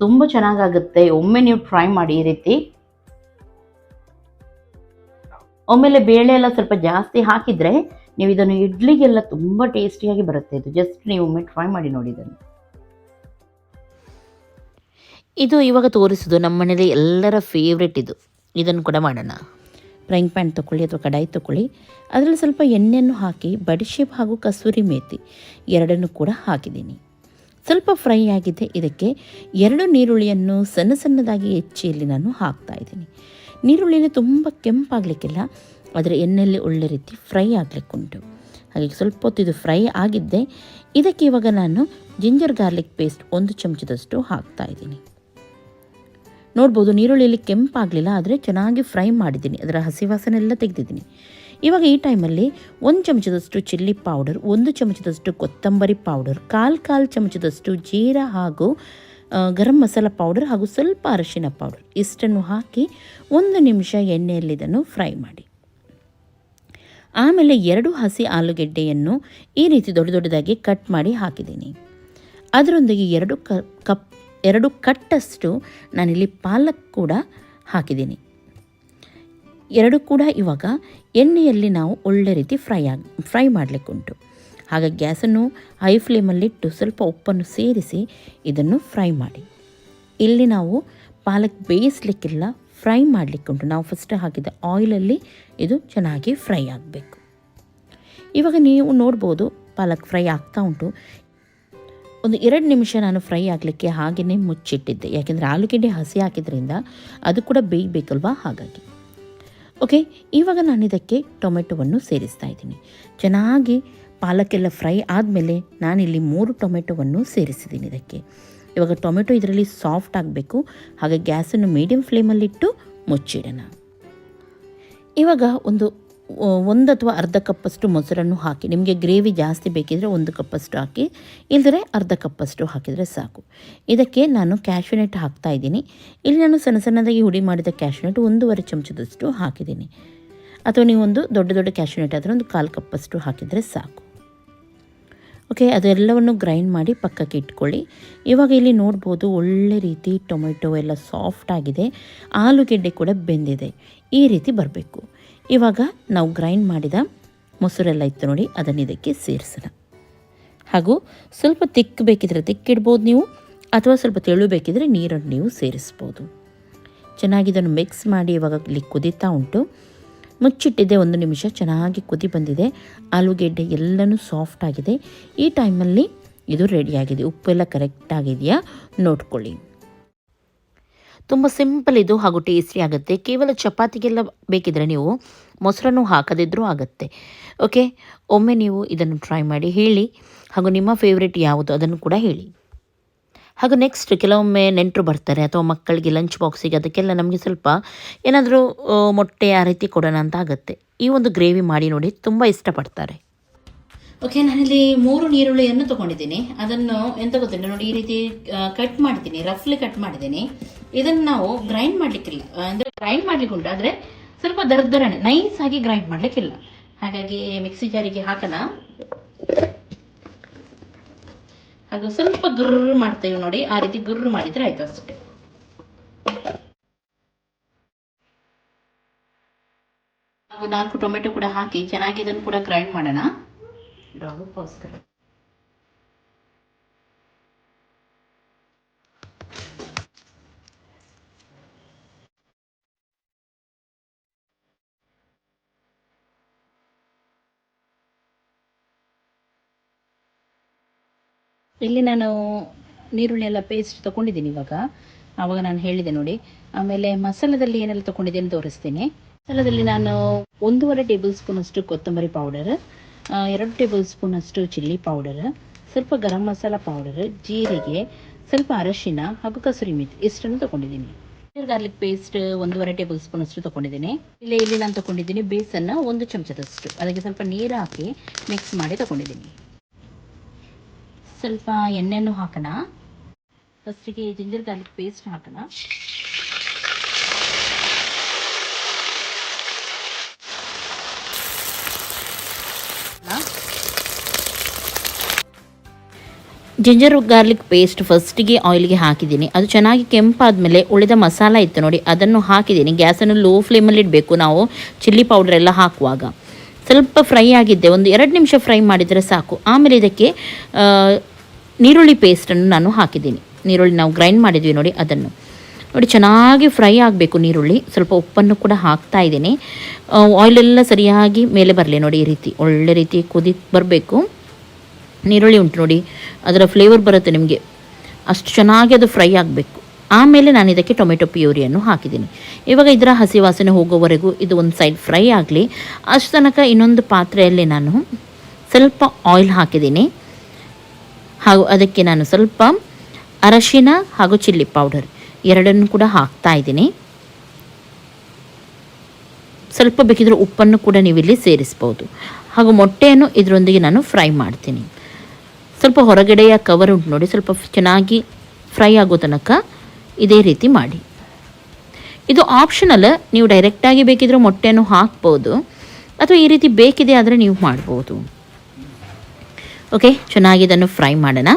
S1: ತುಂಬ ಚೆನ್ನಾಗಾಗುತ್ತೆ. ಒಮ್ಮೆ ನೀವು ಟ್ರೈ ಮಾಡಿ ಈ ರೀತಿ. ಒಮ್ಮೆಲೆ ಬೇಳೆ ಎಲ್ಲ ಸ್ವಲ್ಪ ಜಾಸ್ತಿ ಹಾಕಿದರೆ ನೀವು ಇದನ್ನು ಇಡ್ಲಿಗೆಲ್ಲ ತುಂಬ ಟೇಸ್ಟಿಯಾಗಿ ಬರುತ್ತೆ. ಇದು ಜಸ್ಟ್ ನೀವು ಒಮ್ಮೆ ಟ್ರೈ ಮಾಡಿ ನೋಡಿ ಇದನ್ನು.
S2: ಇದು ಇವಾಗ ತೋರಿಸೋದು ನಮ್ಮ ಮನೇಲಿ ಎಲ್ಲರ ಫೇವ್ರೆಟ್ ಇದು. ಇದನ್ನು ಕೂಡ ಮಾಡೋಣ. ಫ್ರೈಂಗ್ ಪ್ಯಾನ್ ತೊಗೊಳ್ಳಿ ಅಥವಾ ಕಡಾಯಿ ತೊಗೊಳ್ಳಿ ಅದರಲ್ಲಿ ಸ್ವಲ್ಪ ಎಣ್ಣೆಯನ್ನು ಹಾಕಿ, ಬಡಿಶೇಪ್ ಹಾಗೂ ಕಸೂರಿ ಮೇಥಿ ಎರಡನ್ನು ಕೂಡ ಹಾಕಿದ್ದೀನಿ. ಸ್ವಲ್ಪ ಫ್ರೈ ಆಗಿದೆ, ಇದಕ್ಕೆ ಎರಡು ನೀರುಳ್ಳಿಯನ್ನು ಸಣ್ಣ ಸಣ್ಣದಾಗಿ ಹೆಚ್ಚಿ ಇಲ್ಲಿ ನಾನು ಹಾಕ್ತಾ ಇದ್ದೀನಿ. ನೀರುಳ್ಳಿನ ತುಂಬ ಕೆಂಪಾಗಲಿಕ್ಕಿಲ್ಲ, ಆದರೆ ಎಣ್ಣೆಯಲ್ಲಿ ಒಳ್ಳೆ ರೀತಿ ಫ್ರೈ ಆಗಲಿಕ್ಕುಂಟು. ಹಾಗೆ ಸ್ವಲ್ಪ ಹೊತ್ತು ಇದು ಫ್ರೈ ಆಗಿದ್ದೆ, ಇದಕ್ಕೆ ಇವಾಗ ನಾನು ಜಿಂಜರ್ ಗಾರ್ಲಿಕ್ ಪೇಸ್ಟ್ ಒಂದು ಚಮಚದಷ್ಟು ಹಾಕ್ತಾ ಇದ್ದೀನಿ. ನೋಡ್ಬೋದು ನೀರುಳ್ಳಿಯಲ್ಲಿ ಕೆಂಪಾಗಲಿಲ್ಲ, ಆದರೆ ಚೆನ್ನಾಗಿ ಫ್ರೈ ಮಾಡಿದ್ದೀನಿ. ಅದರ ಹಸಿ ವಾಸನೆ ಎಲ್ಲ ತೆಗೆದಿದ್ದೀನಿ. ಇವಾಗ ಈ ಟೈಮಲ್ಲಿ ಒಂದು ಚಮಚದಷ್ಟು ಚಿಲ್ಲಿ ಪೌಡರ್, ಒಂದು ಚಮಚದಷ್ಟು ಕೊತ್ತಂಬರಿ ಪೌಡರ್, ಕಾಲು ಕಾಲು ಚಮಚದಷ್ಟು ಜೀರಾ ಹಾಗೂ ಗರಂ ಮಸಾಲ ಪೌಡರ್ ಹಾಗೂ ಸ್ವಲ್ಪ ಅರಶಿನ ಪೌಡರ್ ಇಷ್ಟನ್ನು ಹಾಕಿ ಒಂದು ನಿಮಿಷ ಎಣ್ಣೆಯಲ್ಲಿ ಇದನ್ನು ಫ್ರೈ ಮಾಡಿ. ಆಮೇಲೆ ಎರಡು ಹಸಿ ಆಲೂಗೆಡ್ಡೆಯನ್ನು ಈ ರೀತಿ ದೊಡ್ಡ ದೊಡ್ಡದಾಗಿ ಕಟ್ ಮಾಡಿ ಹಾಕಿದ್ದೀನಿ. ಅದರೊಂದಿಗೆ ಎರಡು ಕಪ್ ಎರಡು ಕಟ್ಟಷ್ಟು ನಾನಿಲ್ಲಿ ಪಾಲಕ್ ಕೂಡ ಹಾಕಿದ್ದೀನಿ. ಎರಡು ಕೂಡ ಇವಾಗ ಎಣ್ಣೆಯಲ್ಲಿ ನಾವು ಒಳ್ಳೆ ರೀತಿ ಫ್ರೈ ಆಗಿ, ಫ್ರೈ ಮಾಡಲಿಕ್ಕುಂಟು ಹಾಗೆ ಗ್ಯಾಸನ್ನು ಹೈ ಫ್ಲೇಮಲ್ಲಿಟ್ಟು ಸ್ವಲ್ಪ ಉಪ್ಪನ್ನು ಸೇರಿಸಿ ಇದನ್ನು ಫ್ರೈ ಮಾಡಿ. ಇಲ್ಲಿ ನಾವು ಪಾಲಕ್ ಬೇಯಿಸಲಿಕ್ಕಿಲ್ಲ, ಫ್ರೈ ಮಾಡಲಿಕ್ಕುಂಟು ನಾವು ಫಸ್ಟ್ ಹಾಕಿದ ಆಯಿಲಲ್ಲಿ ಇದು ಚೆನ್ನಾಗಿ ಫ್ರೈ ಆಗಬೇಕು. ಇವಾಗ ನೀವು ನೋಡ್ಬೋದು ಪಾಲಕ್ ಫ್ರೈ ಆಗ್ತಾ ಉಂಟು. ಒಂದು ಎರಡು ನಿಮಿಷ ನಾನು ಫ್ರೈ ಆಗಲಿಕ್ಕೆ ಹಾಗೆಯೇ ಮುಚ್ಚಿಟ್ಟಿದ್ದೆ. ಯಾಕೆಂದರೆ ಆಲೂಗೆಡ್ಡೆ ಹಸಿ ಹಾಕಿದ್ರಿಂದ ಅದು ಕೂಡ ಬೇಯಬೇಕಲ್ವಾ? ಹಾಗಾಗಿ. ಓಕೆ ಇವಾಗ ನಾನು ಇದಕ್ಕೆ ಟೊಮೆಟೊವನ್ನು ಸೇರಿಸ್ತಾ ಇದ್ದೀನಿ. ಚೆನ್ನಾಗಿ ಪಾಲಕ್ಕೆಲ್ಲ ಫ್ರೈ ಆದಮೇಲೆ ನಾನಿಲ್ಲಿ ಮೂರು ಟೊಮೆಟೊವನ್ನು ಸೇರಿಸಿದ್ದೀನಿ ಇದಕ್ಕೆ. ಇವಾಗ ಟೊಮೆಟೊ ಇದರಲ್ಲಿ ಸಾಫ್ಟ್ ಆಗಬೇಕು. ಹಾಗೆ ಗ್ಯಾಸನ್ನು ಮೀಡಿಯಮ್ ಫ್ಲೇಮಲ್ಲಿಟ್ಟು ಮುಚ್ಚಿಡೋಣ. ಇವಾಗ ಒಂದು ಒಂದು ಅಥವಾ ಅರ್ಧ ಕಪ್ಪಷ್ಟು ಮೊಸರನ್ನು ಹಾಕಿ, ನಿಮಗೆ ಗ್ರೇವಿ ಜಾಸ್ತಿ ಬೇಕಿದ್ರೆ ಒಂದು ಕಪ್ಪಷ್ಟು ಹಾಕಿ ಇಲ್ಲದ್ರೆ ಅರ್ಧ ಕಪ್ಪಷ್ಟು ಹಾಕಿದರೆ ಸಾಕು. ಇದಕ್ಕೆ ನಾನು ಕ್ಯಾಶ್ಯುನೆಟ್ ಹಾಕ್ತಾ ಇದ್ದೀನಿ. ಇಲ್ಲಿ ನಾನು ಸಣ್ಣ ಸಣ್ಣದಾಗಿ ಹುಡಿ ಮಾಡಿದ ಕ್ಯಾಶ್ಯೂನೆಟ್ ಒಂದೂವರೆ ಚಮಚದಷ್ಟು ಹಾಕಿದ್ದೀನಿ. ಅಥವಾ ನೀವು ಒಂದು ದೊಡ್ಡ ದೊಡ್ಡ ಕ್ಯಾಶ್ಯೂನೆಟ್ ಆದರೆ ಒಂದು ಕಾಲು ಕಪ್ಪಷ್ಟು ಹಾಕಿದರೆ ಸಾಕು. ಓಕೆ ಅದೆಲ್ಲವನ್ನು ಗ್ರೈಂಡ್ ಮಾಡಿ ಪಕ್ಕಕ್ಕೆ ಇಟ್ಕೊಳ್ಳಿ. ಇವಾಗ ಇಲ್ಲಿ ನೋಡ್ಬೋದು ಒಳ್ಳೆ ರೀತಿ ಟೊಮೆಟೊ ಎಲ್ಲ ಸಾಫ್ಟ್ ಆಗಿದೆ. ಆಲೂಗೆಡ್ಡೆ ಕೂಡ ಬೆಂದಿದೆ. ಈ ರೀತಿ ಬರಬೇಕು. ಇವಾಗ ನಾವು ಗ್ರೈಂಡ್ ಮಾಡಿದ ಮೊಸರೆಲ್ಲ ಇತ್ತು ನೋಡಿ, ಅದನ್ನು ಇದಕ್ಕೆ ಸೇರಿಸೋಣ. ಹಾಗೂ ಸ್ವಲ್ಪ ತಿಕ್ ಬೇಕಿದ್ರೆ ತಿಕ್ಕಿಡ್ಬೋದು ನೀವು, ಅಥವಾ ಸ್ವಲ್ಪ ತೆಳು ಬೇಕಿದ್ರೆ ನೀರನ್ನು ನೀವು ಸೇರಿಸ್ಬೋದು. ಚೆನ್ನಾಗಿ ಇದನ್ನು ಮಿಕ್ಸ್ ಮಾಡಿ ಇವಾಗ ಇಲ್ಲಿ ಕುದೀತಾ ಉಂಟು. ಮುಚ್ಚಿಟ್ಟಿದ್ದೆ ಒಂದು ನಿಮಿಷ, ಚೆನ್ನಾಗಿ ಕುದಿ ಬಂದಿದೆ. ಆಲೂಗೆಡ್ಡೆ ಎಲ್ಲನೂ ಸಾಫ್ಟ್ ಆಗಿದೆ. ಈ ಟೈಮಲ್ಲಿ ಇದು ರೆಡಿಯಾಗಿದೆ ಉಪ್ಪೆಲ್ಲ ಕರೆಕ್ಟಾಗಿದೆಯಾ ನೋಡ್ಕೊಳ್ಳಿ. ತುಂಬ ಸಿಂಪಲ್ ಇದು ಹಾಗೂ ಟೇಸ್ಟಿ ಆಗುತ್ತೆ. ಕೇವಲ ಚಪಾತಿಗೆಲ್ಲ ಬೇಕಿದ್ರೆ ನೀವು ಮೊಸರನ್ನು ಹಾಕದಿದ್ದರೂ ಆಗುತ್ತೆ. ಓಕೆ? ಒಮ್ಮೆ ನೀವು ಇದನ್ನು ಟ್ರೈ ಮಾಡಿ ಹೇಳಿ ಹಾಗೂ ನಿಮ್ಮ ಫೇವ್ರೆಟ್ ಯಾವುದು ಅದನ್ನು ಕೂಡ ಹೇಳಿ. ಹಾಗೂ ನೆಕ್ಸ್ಟ್ ಕೆಲವೊಮ್ಮೆ ನೆಂಟರು ಬರ್ತಾರೆ ಅಥವಾ ಮಕ್ಕಳಿಗೆ ಲಂಚ್ ಬಾಕ್ಸಿಗೆ ಅದಕ್ಕೆಲ್ಲ ನಮಗೆ ಸ್ವಲ್ಪ ಏನಾದರೂ ಮೊಟ್ಟೆ ಆ ರೀತಿ ಕೊಡೋಣ ಅಂತ ಆಗುತ್ತೆ. ಈ ಒಂದು ಗ್ರೇವಿ ಮಾಡಿ ನೋಡಿ ತುಂಬ ಇಷ್ಟಪಡ್ತಾರೆ. ಓಕೆ, ನಾನಿಲ್ಲಿ ಮೂರು ನೀರುಳ್ಳಿಯನ್ನು ತಗೊಂಡಿದ್ದೀನಿ. ಅದನ್ನು ಎಂತ ಗೊತ್ತಿಲ್ಲ ನೋಡಿ, ಈ ರೀತಿ ಕಟ್ ಮಾಡಿದ್ದೀನಿ ರಫ್ಲಿ ಕಟ್ ಮಾಡಿದ್ದೀನಿ. ಇದನ್ನು ನಾವು ಗ್ರೈಂಡ್ ಮಾಡಲಿಕ್ಕಿಲ್ಲ. ಅಂದ್ರೆ ಗ್ರೈಂಡ್ ಮಾಡ್ಲಿಕ್ಕೆ ಉಂಟು ಆದರೆ ಸ್ವಲ್ಪ ದರ್ದರನೆ ನೈಸ್ ಆಗಿ ಗ್ರೈಂಡ್ ಮಾಡ್ಲಿಕ್ಕಿಲ್ಲ. ಹಾಗಾಗಿ ಮಿಕ್ಸಿ ಜಾರಿಗೆ ಹಾಕೋಣ. ಅದು ಸ್ವಲ್ಪ ಗುರ್ರ್ ಮಾಡ್ತೇವೆ ನೋಡಿ, ಆ ರೀತಿ ಗುರ್ರ್ ಮಾಡಿದ್ರೆ ಆಯ್ತು ಅಷ್ಟೇ. ನಾಲ್ಕು ಟೊಮೆಟೊ ಕೂಡ ಹಾಕಿ ಚೆನ್ನಾಗಿ ಇದನ್ನು ಕೂಡ ಗ್ರೈಂಡ್ ಮಾಡೋಣ. ಇಲ್ಲಿ ನಾನು ನೀರುಳ್ಳಿ ಎಲ್ಲ ಪೇಸ್ಟ್ ತೊಗೊಂಡಿದ್ದೀನಿ ಇವಾಗ. ಆವಾಗ ನಾನು ಹೇಳಿದೆ ನೋಡಿ. ಆಮೇಲೆ ಮಸಾಲದಲ್ಲಿ ಏನೆಲ್ಲ ತೊಗೊಂಡಿದ್ದೀನಿ ತೋರಿಸ್ತೀನಿ. ಮಸಾಲದಲ್ಲಿ ನಾನು ಒಂದೂವರೆ ಟೇಬಲ್ ಸ್ಪೂನ್ ಅಷ್ಟು ಕೊತ್ತಂಬರಿ ಪೌಡರ್ ಎರಡು ಟೇಬಲ್ ಸ್ಪೂನ್ ಅಷ್ಟು ಚಿಲ್ಲಿ ಪೌಡರ್ ಸ್ವಲ್ಪ ಗರಂ ಮಸಾಲ ಪೌಡರ್ ಜೀರಿಗೆ, ಸ್ವಲ್ಪ ಅರಶಿನ ಹಾಗೂ ಕಸೂರಿ ಮೆಥಿ ಇಷ್ಟನ್ನು ತೊಗೊಂಡಿದ್ದೀನಿ. ಗಾರ್ಲಿಕ್ ಪೇಸ್ಟ್ ಒಂದೂವರೆ ಟೇಬಲ್ ಸ್ಪೂನ್ ಅಷ್ಟು ತೊಗೊಂಡಿದ್ದೀನಿ. ಇಲ್ಲಿ ಇಲ್ಲಿ ನಾನು ತೊಗೊಂಡಿದ್ದೀನಿ ಬೇಸನ್ನು ಒಂದು ಚಮಚದಷ್ಟು. ಅದಕ್ಕೆ ಸ್ವಲ್ಪ ನೀರು ಹಾಕಿ ಮಿಕ್ಸ್ ಮಾಡಿ ತೊಗೊಂಡಿದ್ದೀನಿ. ಸ್ವಲ್ಪ ಎಣ್ಣೆಯನ್ನು ಹಾಕೋಣ. ಫಸ್ಟಿಗೆ ಜಿಂಜರ್ ಗಾರ್ಲಿಕ್ ಪೇಸ್ಟ್ ಹಾಕೋಣ. ಜಿಂಜರ್ ಗಾರ್ಲಿಕ್ ಪೇಸ್ಟ್ ಫಸ್ಟಿಗೆ ಆಯಿಲ್ಗೆ ಹಾಕಿದ್ದೀನಿ. ಅದು ಚೆನ್ನಾಗಿ ಕೆಂಪಾದಮೇಲೆ ಉಳಿದ ಮಸಾಲ ಇತ್ತು ನೋಡಿ, ಅದನ್ನು ಹಾಕಿದ್ದೀನಿ. ಗ್ಯಾಸನ್ನು ಲೋ ಫ್ಲೇಮಲ್ಲಿ ಇಡಬೇಕು ನಾವು ಚಿಲ್ಲಿ ಪೌಡರ್ ಎಲ್ಲ ಹಾಕುವಾಗ. ಸ್ವಲ್ಪ ಫ್ರೈ ಆಗಿದ್ದೆ, ಒಂದು ಎರಡು ನಿಮಿಷ ಫ್ರೈ ಮಾಡಿದರೆ ಸಾಕು. ಆಮೇಲೆ ಇದಕ್ಕೆ ನೀರುಳ್ಳಿ ಪೇಸ್ಟನ್ನು ನಾನು ಹಾಕಿದ್ದೀನಿ. ನೀರುಳ್ಳಿ ನಾವು ಗ್ರೈಂಡ್ ಮಾಡಿದ್ವಿ ನೋಡಿ ಅದನ್ನು. ನೋಡಿ ಚೆನ್ನಾಗಿ ಫ್ರೈ ಆಗಬೇಕು ನೀರುಳ್ಳಿ. ಸ್ವಲ್ಪ ಉಪ್ಪನ್ನು ಕೂಡ ಹಾಕ್ತಾ ಇದ್ದೀನಿ. ಆಯಿಲೆಲ್ಲ ಸರಿಯಾಗಿ ಮೇಲೆ ಬರಲಿ ನೋಡಿ ಈ ರೀತಿ. ಒಳ್ಳೆ ರೀತಿ ಕುದಿ ಬರಬೇಕು. ನೀರುಳ್ಳಿ ಉಂಟು ನೋಡಿ. ಅದರ ಫ್ಲೇವರ್ ಬರುತ್ತೆ ನಿಮಗೆ. ಅಷ್ಟು ಚೆನ್ನಾಗಿ ಅದು ಫ್ರೈ ಆಗಬೇಕು. ಆಮೇಲೆ ನಾನು ಇದಕ್ಕೆ ಟೊಮೆಟೊ ಪ್ಯೂರಿಯನ್ನು ಹಾಕಿದ್ದೀನಿ. ಇವಾಗ ಇದರ ಹಸಿ ವಾಸನೆ ಹೋಗೋವರೆಗೂ ಇದು ಒಂದು ಸೈಡ್ ಫ್ರೈ ಆಗಲಿ. ಅಷ್ಟು ತನಕ ಇನ್ನೊಂದು ಪಾತ್ರೆಯಲ್ಲಿ ನಾನು ಸ್ವಲ್ಪ ಆಯಿಲ್ ಹಾಕಿದ್ದೀನಿ. ಹಾಗೂ ಅದಕ್ಕೆ ನಾನು ಸ್ವಲ್ಪ ಅರಶಿನ ಹಾಗೂ ಚಿಲ್ಲಿ ಪೌಡರ್ ಎರಡನ್ನು ಕೂಡ ಹಾಕ್ತಾ ಇದ್ದೀನಿ. ಸ್ವಲ್ಪ ಬೇಕಿದ್ರೆ ಉಪ್ಪನ್ನು ಕೂಡ ನೀವು ಇಲ್ಲಿ ಸೇರಿಸ್ಬೋದು. ಹಾಗೂ ಮೊಟ್ಟೆಯನ್ನು ಇದರೊಂದಿಗೆ ನಾನು ಫ್ರೈ ಮಾಡ್ತೀನಿ. ಸ್ವಲ್ಪ ಹೊರಗಡೆಯ ಕವರ್ ಉಂಟು ನೋಡಿ, ಸ್ವಲ್ಪ ಚೆನ್ನಾಗಿ ಫ್ರೈ ಆಗೋ ತನಕ ಇದೇ ರೀತಿ ಮಾಡಿ. ಇದು ಆಪ್ಷನಲ್ ನೀವು ಡೈರೆಕ್ಟಾಗಿ ಬೇಕಿದ್ರೆ ಮೊಟ್ಟೆಯನ್ನು ಹಾಕ್ಬೋದು. ಅಥವಾ ಈ ರೀತಿ ಬೇಕಿದೆ ಆದರೆ ನೀವು ಮಾಡ್ಬೋದು. ಓಕೆ ಚೆನ್ನಾಗಿ ಇದನ್ನು ಫ್ರೈ ಮಾಡೋಣ.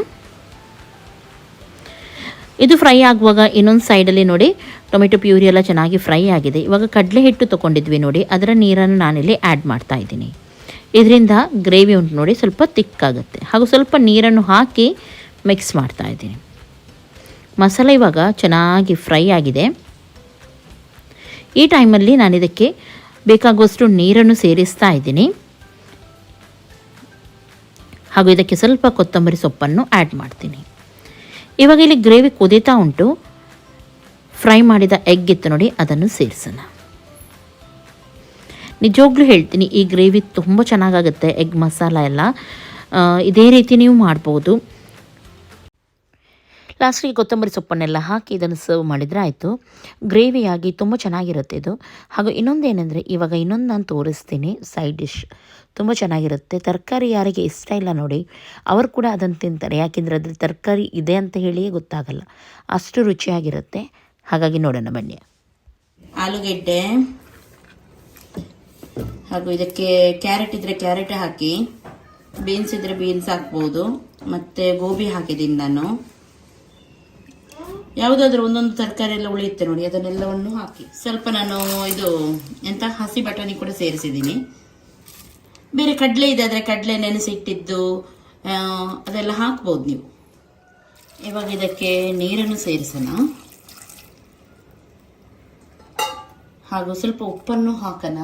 S2: ಇದು ಫ್ರೈ ಆಗುವಾಗ ಇನ್ನೊಂದು ಸೈಡಲ್ಲಿ ನೋಡಿ ಟೊಮೆಟೊ ಪ್ಯೂರಿ ಎಲ್ಲ ಚೆನ್ನಾಗಿ ಫ್ರೈ ಆಗಿದೆ. ಇವಾಗ ಕಡಲೆ ಹಿಟ್ಟು ತೊಗೊಂಡಿದ್ವಿ ನೋಡಿ, ಅದರ ನೀರನ್ನು ನಾನಿಲ್ಲಿ ಆ್ಯಡ್ ಮಾಡ್ತಾ ಇದ್ದೀನಿ. ಇದರಿಂದ ಗ್ರೇವಿ ಉಂಟು ನೋಡಿ, ಸ್ವಲ್ಪ ತಿಕ್ಕಾಗುತ್ತೆ ಹಾಗೂ ಸ್ವಲ್ಪ ನೀರನ್ನು ಹಾಕಿ ಮಿಕ್ಸ್ ಮಾಡ್ತಾ ಇದ್ದೀನಿ. ಮಸಾಲೆ ಇವಾಗ ಚೆನ್ನಾಗಿ ಫ್ರೈ ಆಗಿದೆ. ಈ ಟೈಮಲ್ಲಿ ನಾನು ಇದಕ್ಕೆ ಬೇಕಾಗುವಷ್ಟು ನೀರನ್ನು ಸೇರಿಸ್ತಾ ಇದ್ದೀನಿ. ಹಾಗೂ ಇದಕ್ಕೆ ಸ್ವಲ್ಪ ಕೊತ್ತಂಬರಿ ಸೊಪ್ಪನ್ನು ಆ್ಯಡ್ ಮಾಡ್ತೀನಿ. ಇವಾಗ ಇಲ್ಲಿ ಗ್ರೇವಿ ಕುದೀತಾ ಉಂಟು. ಫ್ರೈ ಮಾಡಿದ ಎಗ್ ಇತ್ತು ನೋಡಿ, ಅದನ್ನು ಸೇರಿಸೋಣ. ನಿಜವಾಗ್ಲೂ ಹೇಳ್ತೀನಿ, ಈ ಗ್ರೇವಿ ತುಂಬ ಚೆನ್ನಾಗಾಗುತ್ತೆ ಎಗ್ ಮಸಾಲ ಎಲ್ಲ. ಇದೇ ರೀತಿ ನೀವು ಮಾಡ್ಬೋದು. ಲಾಸ್ಟಿಗೆ ಕೊತ್ತಂಬರಿ ಸೊಪ್ಪನ್ನೆಲ್ಲ ಹಾಕಿ ಇದನ್ನು ಸರ್ವ್ ಮಾಡಿದರೆ ಆಯಿತು. ಗ್ರೇವಿಯಾಗಿ ತುಂಬ ಚೆನ್ನಾಗಿರುತ್ತೆ ಇದು. ಹಾಗೂ ಇನ್ನೊಂದು ಏನಂದರೆ ಇವಾಗ ಇನ್ನೊಂದು ನಾನು ತೋರಿಸ್ತೀನಿ ಸೈಡ್ ಡಿಶ್ ತುಂಬ ಚೆನ್ನಾಗಿರುತ್ತೆ. ತರಕಾರಿ ಯಾರಿಗೆ ಇಷ್ಟ ಇಲ್ಲ ನೋಡಿ, ಅವರು ಕೂಡ ಅದನ್ನು ತಿಂತಾರೆ. ಯಾಕೆಂದರೆ ಅದ್ರ ತರಕಾರಿ ಇದೆ ಅಂತ ಹೇಳಿಯೇ ಗೊತ್ತಾಗಲ್ಲ. ಅಷ್ಟು ರುಚಿಯಾಗಿರುತ್ತೆ. ಹಾಗಾಗಿ ನೋಡೋಣ ಬನ್ನಿ.
S1: ಆಲೂಗೆಡ್ಡೆ ಹಾಗೂ ಇದಕ್ಕೆ ಕ್ಯಾರೆಟ್ ಇದ್ರೆ ಕ್ಯಾರೆಟ್ ಹಾಕಿ, ಬೀನ್ಸ್ ಇದ್ರೆ ಬೀನ್ಸ್ ಹಾಕ್ಬೋದು. ಮತ್ತೆ ಗೋಬಿ ಹಾಕಿದ್ದೀನಿ ನಾನು. ಯಾವುದಾದ್ರೂ ಒಂದೊಂದು ತರಕಾರಿ ಎಲ್ಲ ಉಳಿಯುತ್ತೆ ನೋಡಿ, ಅದನ್ನೆಲ್ಲವನ್ನು ಹಾಕಿ. ಸ್ವಲ್ಪ ನಾನು ಇದು ಎಂತ ಹಸಿ ಬಟಾಣಿ ಕೂಡ ಸೇರಿಸಿದ್ದೀನಿ. ಬೇರೆ ಕಡಲೆ ಇದೆ, ಆದರೆ ಕಡಲೆ ನೆನೆಸಿಟ್ಟಿದ್ದು ಅದೆಲ್ಲ ಹಾಕ್ಬೋದು ನೀವು. ಇವಾಗ ಇದಕ್ಕೆ ನೀರನ್ನು ಸೇರಿಸೋಣ. ಹಾಗೂ ಸ್ವಲ್ಪ ಉಪ್ಪನ್ನು ಹಾಕೋಣ.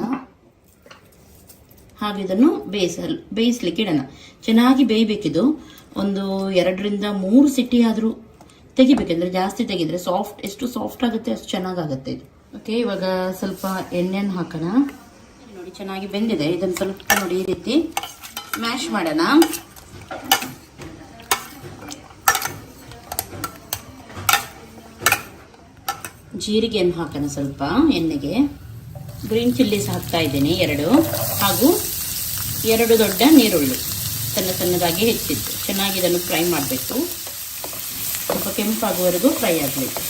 S1: ಹಾಗೂ ಇದನ್ನು ಬೇಯಿಸಲು, ಬೇಯಿಸ್ಲಿಕ್ಕೆ ಇಡೋಣ. ಚೆನ್ನಾಗಿ ಬೇಯಬೇಕಿದು. ಒಂದು ಎರಡರಿಂದ ಮೂರು ಸಿಟಿ ಆದರೂ ತೆಗಿಬೇಕಂದ್ರೆ ಜಾಸ್ತಿ ತೆಗೆದ್ರೆ ಸಾಫ್ಟ್, ಎಷ್ಟು ಸಾಫ್ಟ್ ಆಗುತ್ತೆ ಅಷ್ಟು ಚೆನ್ನಾಗಾಗುತ್ತೆ ಇದು. ಓಕೆ ಇವಾಗ ಸ್ವಲ್ಪ ಎಣ್ಣೆಯನ್ನು ಹಾಕೋಣ. ನೋಡಿ, ಚೆನ್ನಾಗಿ ಬೆಂದಿದೆ. ಇದನ್ನು ಸ್ವಲ್ಪ ನೋಡಿ, ಈ ರೀತಿ ಮ್ಯಾಶ್ ಮಾಡೋಣ. ಜೀರಿಗೆಯನ್ನು ಹಾಕೋಣ ಸ್ವಲ್ಪ, ಎಣ್ಣೆಗೆ. ಗ್ರೀನ್ ಚಿಲ್ಲೀಸ್ ಹಾಕ್ತಾ ಇದ್ದೀನಿ, ಎರಡು. ಹಾಗೂ ಎರಡು ದೊಡ್ಡ ನೀರುಳ್ಳಿ ಸಣ್ಣ ಸಣ್ಣದಾಗಿ ಹೆಚ್ಚಿತ್ತು ಚೆನ್ನಾಗಿ ಇದನ್ನು ಫ್ರೈ ಮಾಡಬೇಕು. ಸ್ವಲ್ಪ ಕೆಂಪಾಗುವವರೆಗೂ ಫ್ರೈ ಆಗಬೇಕು.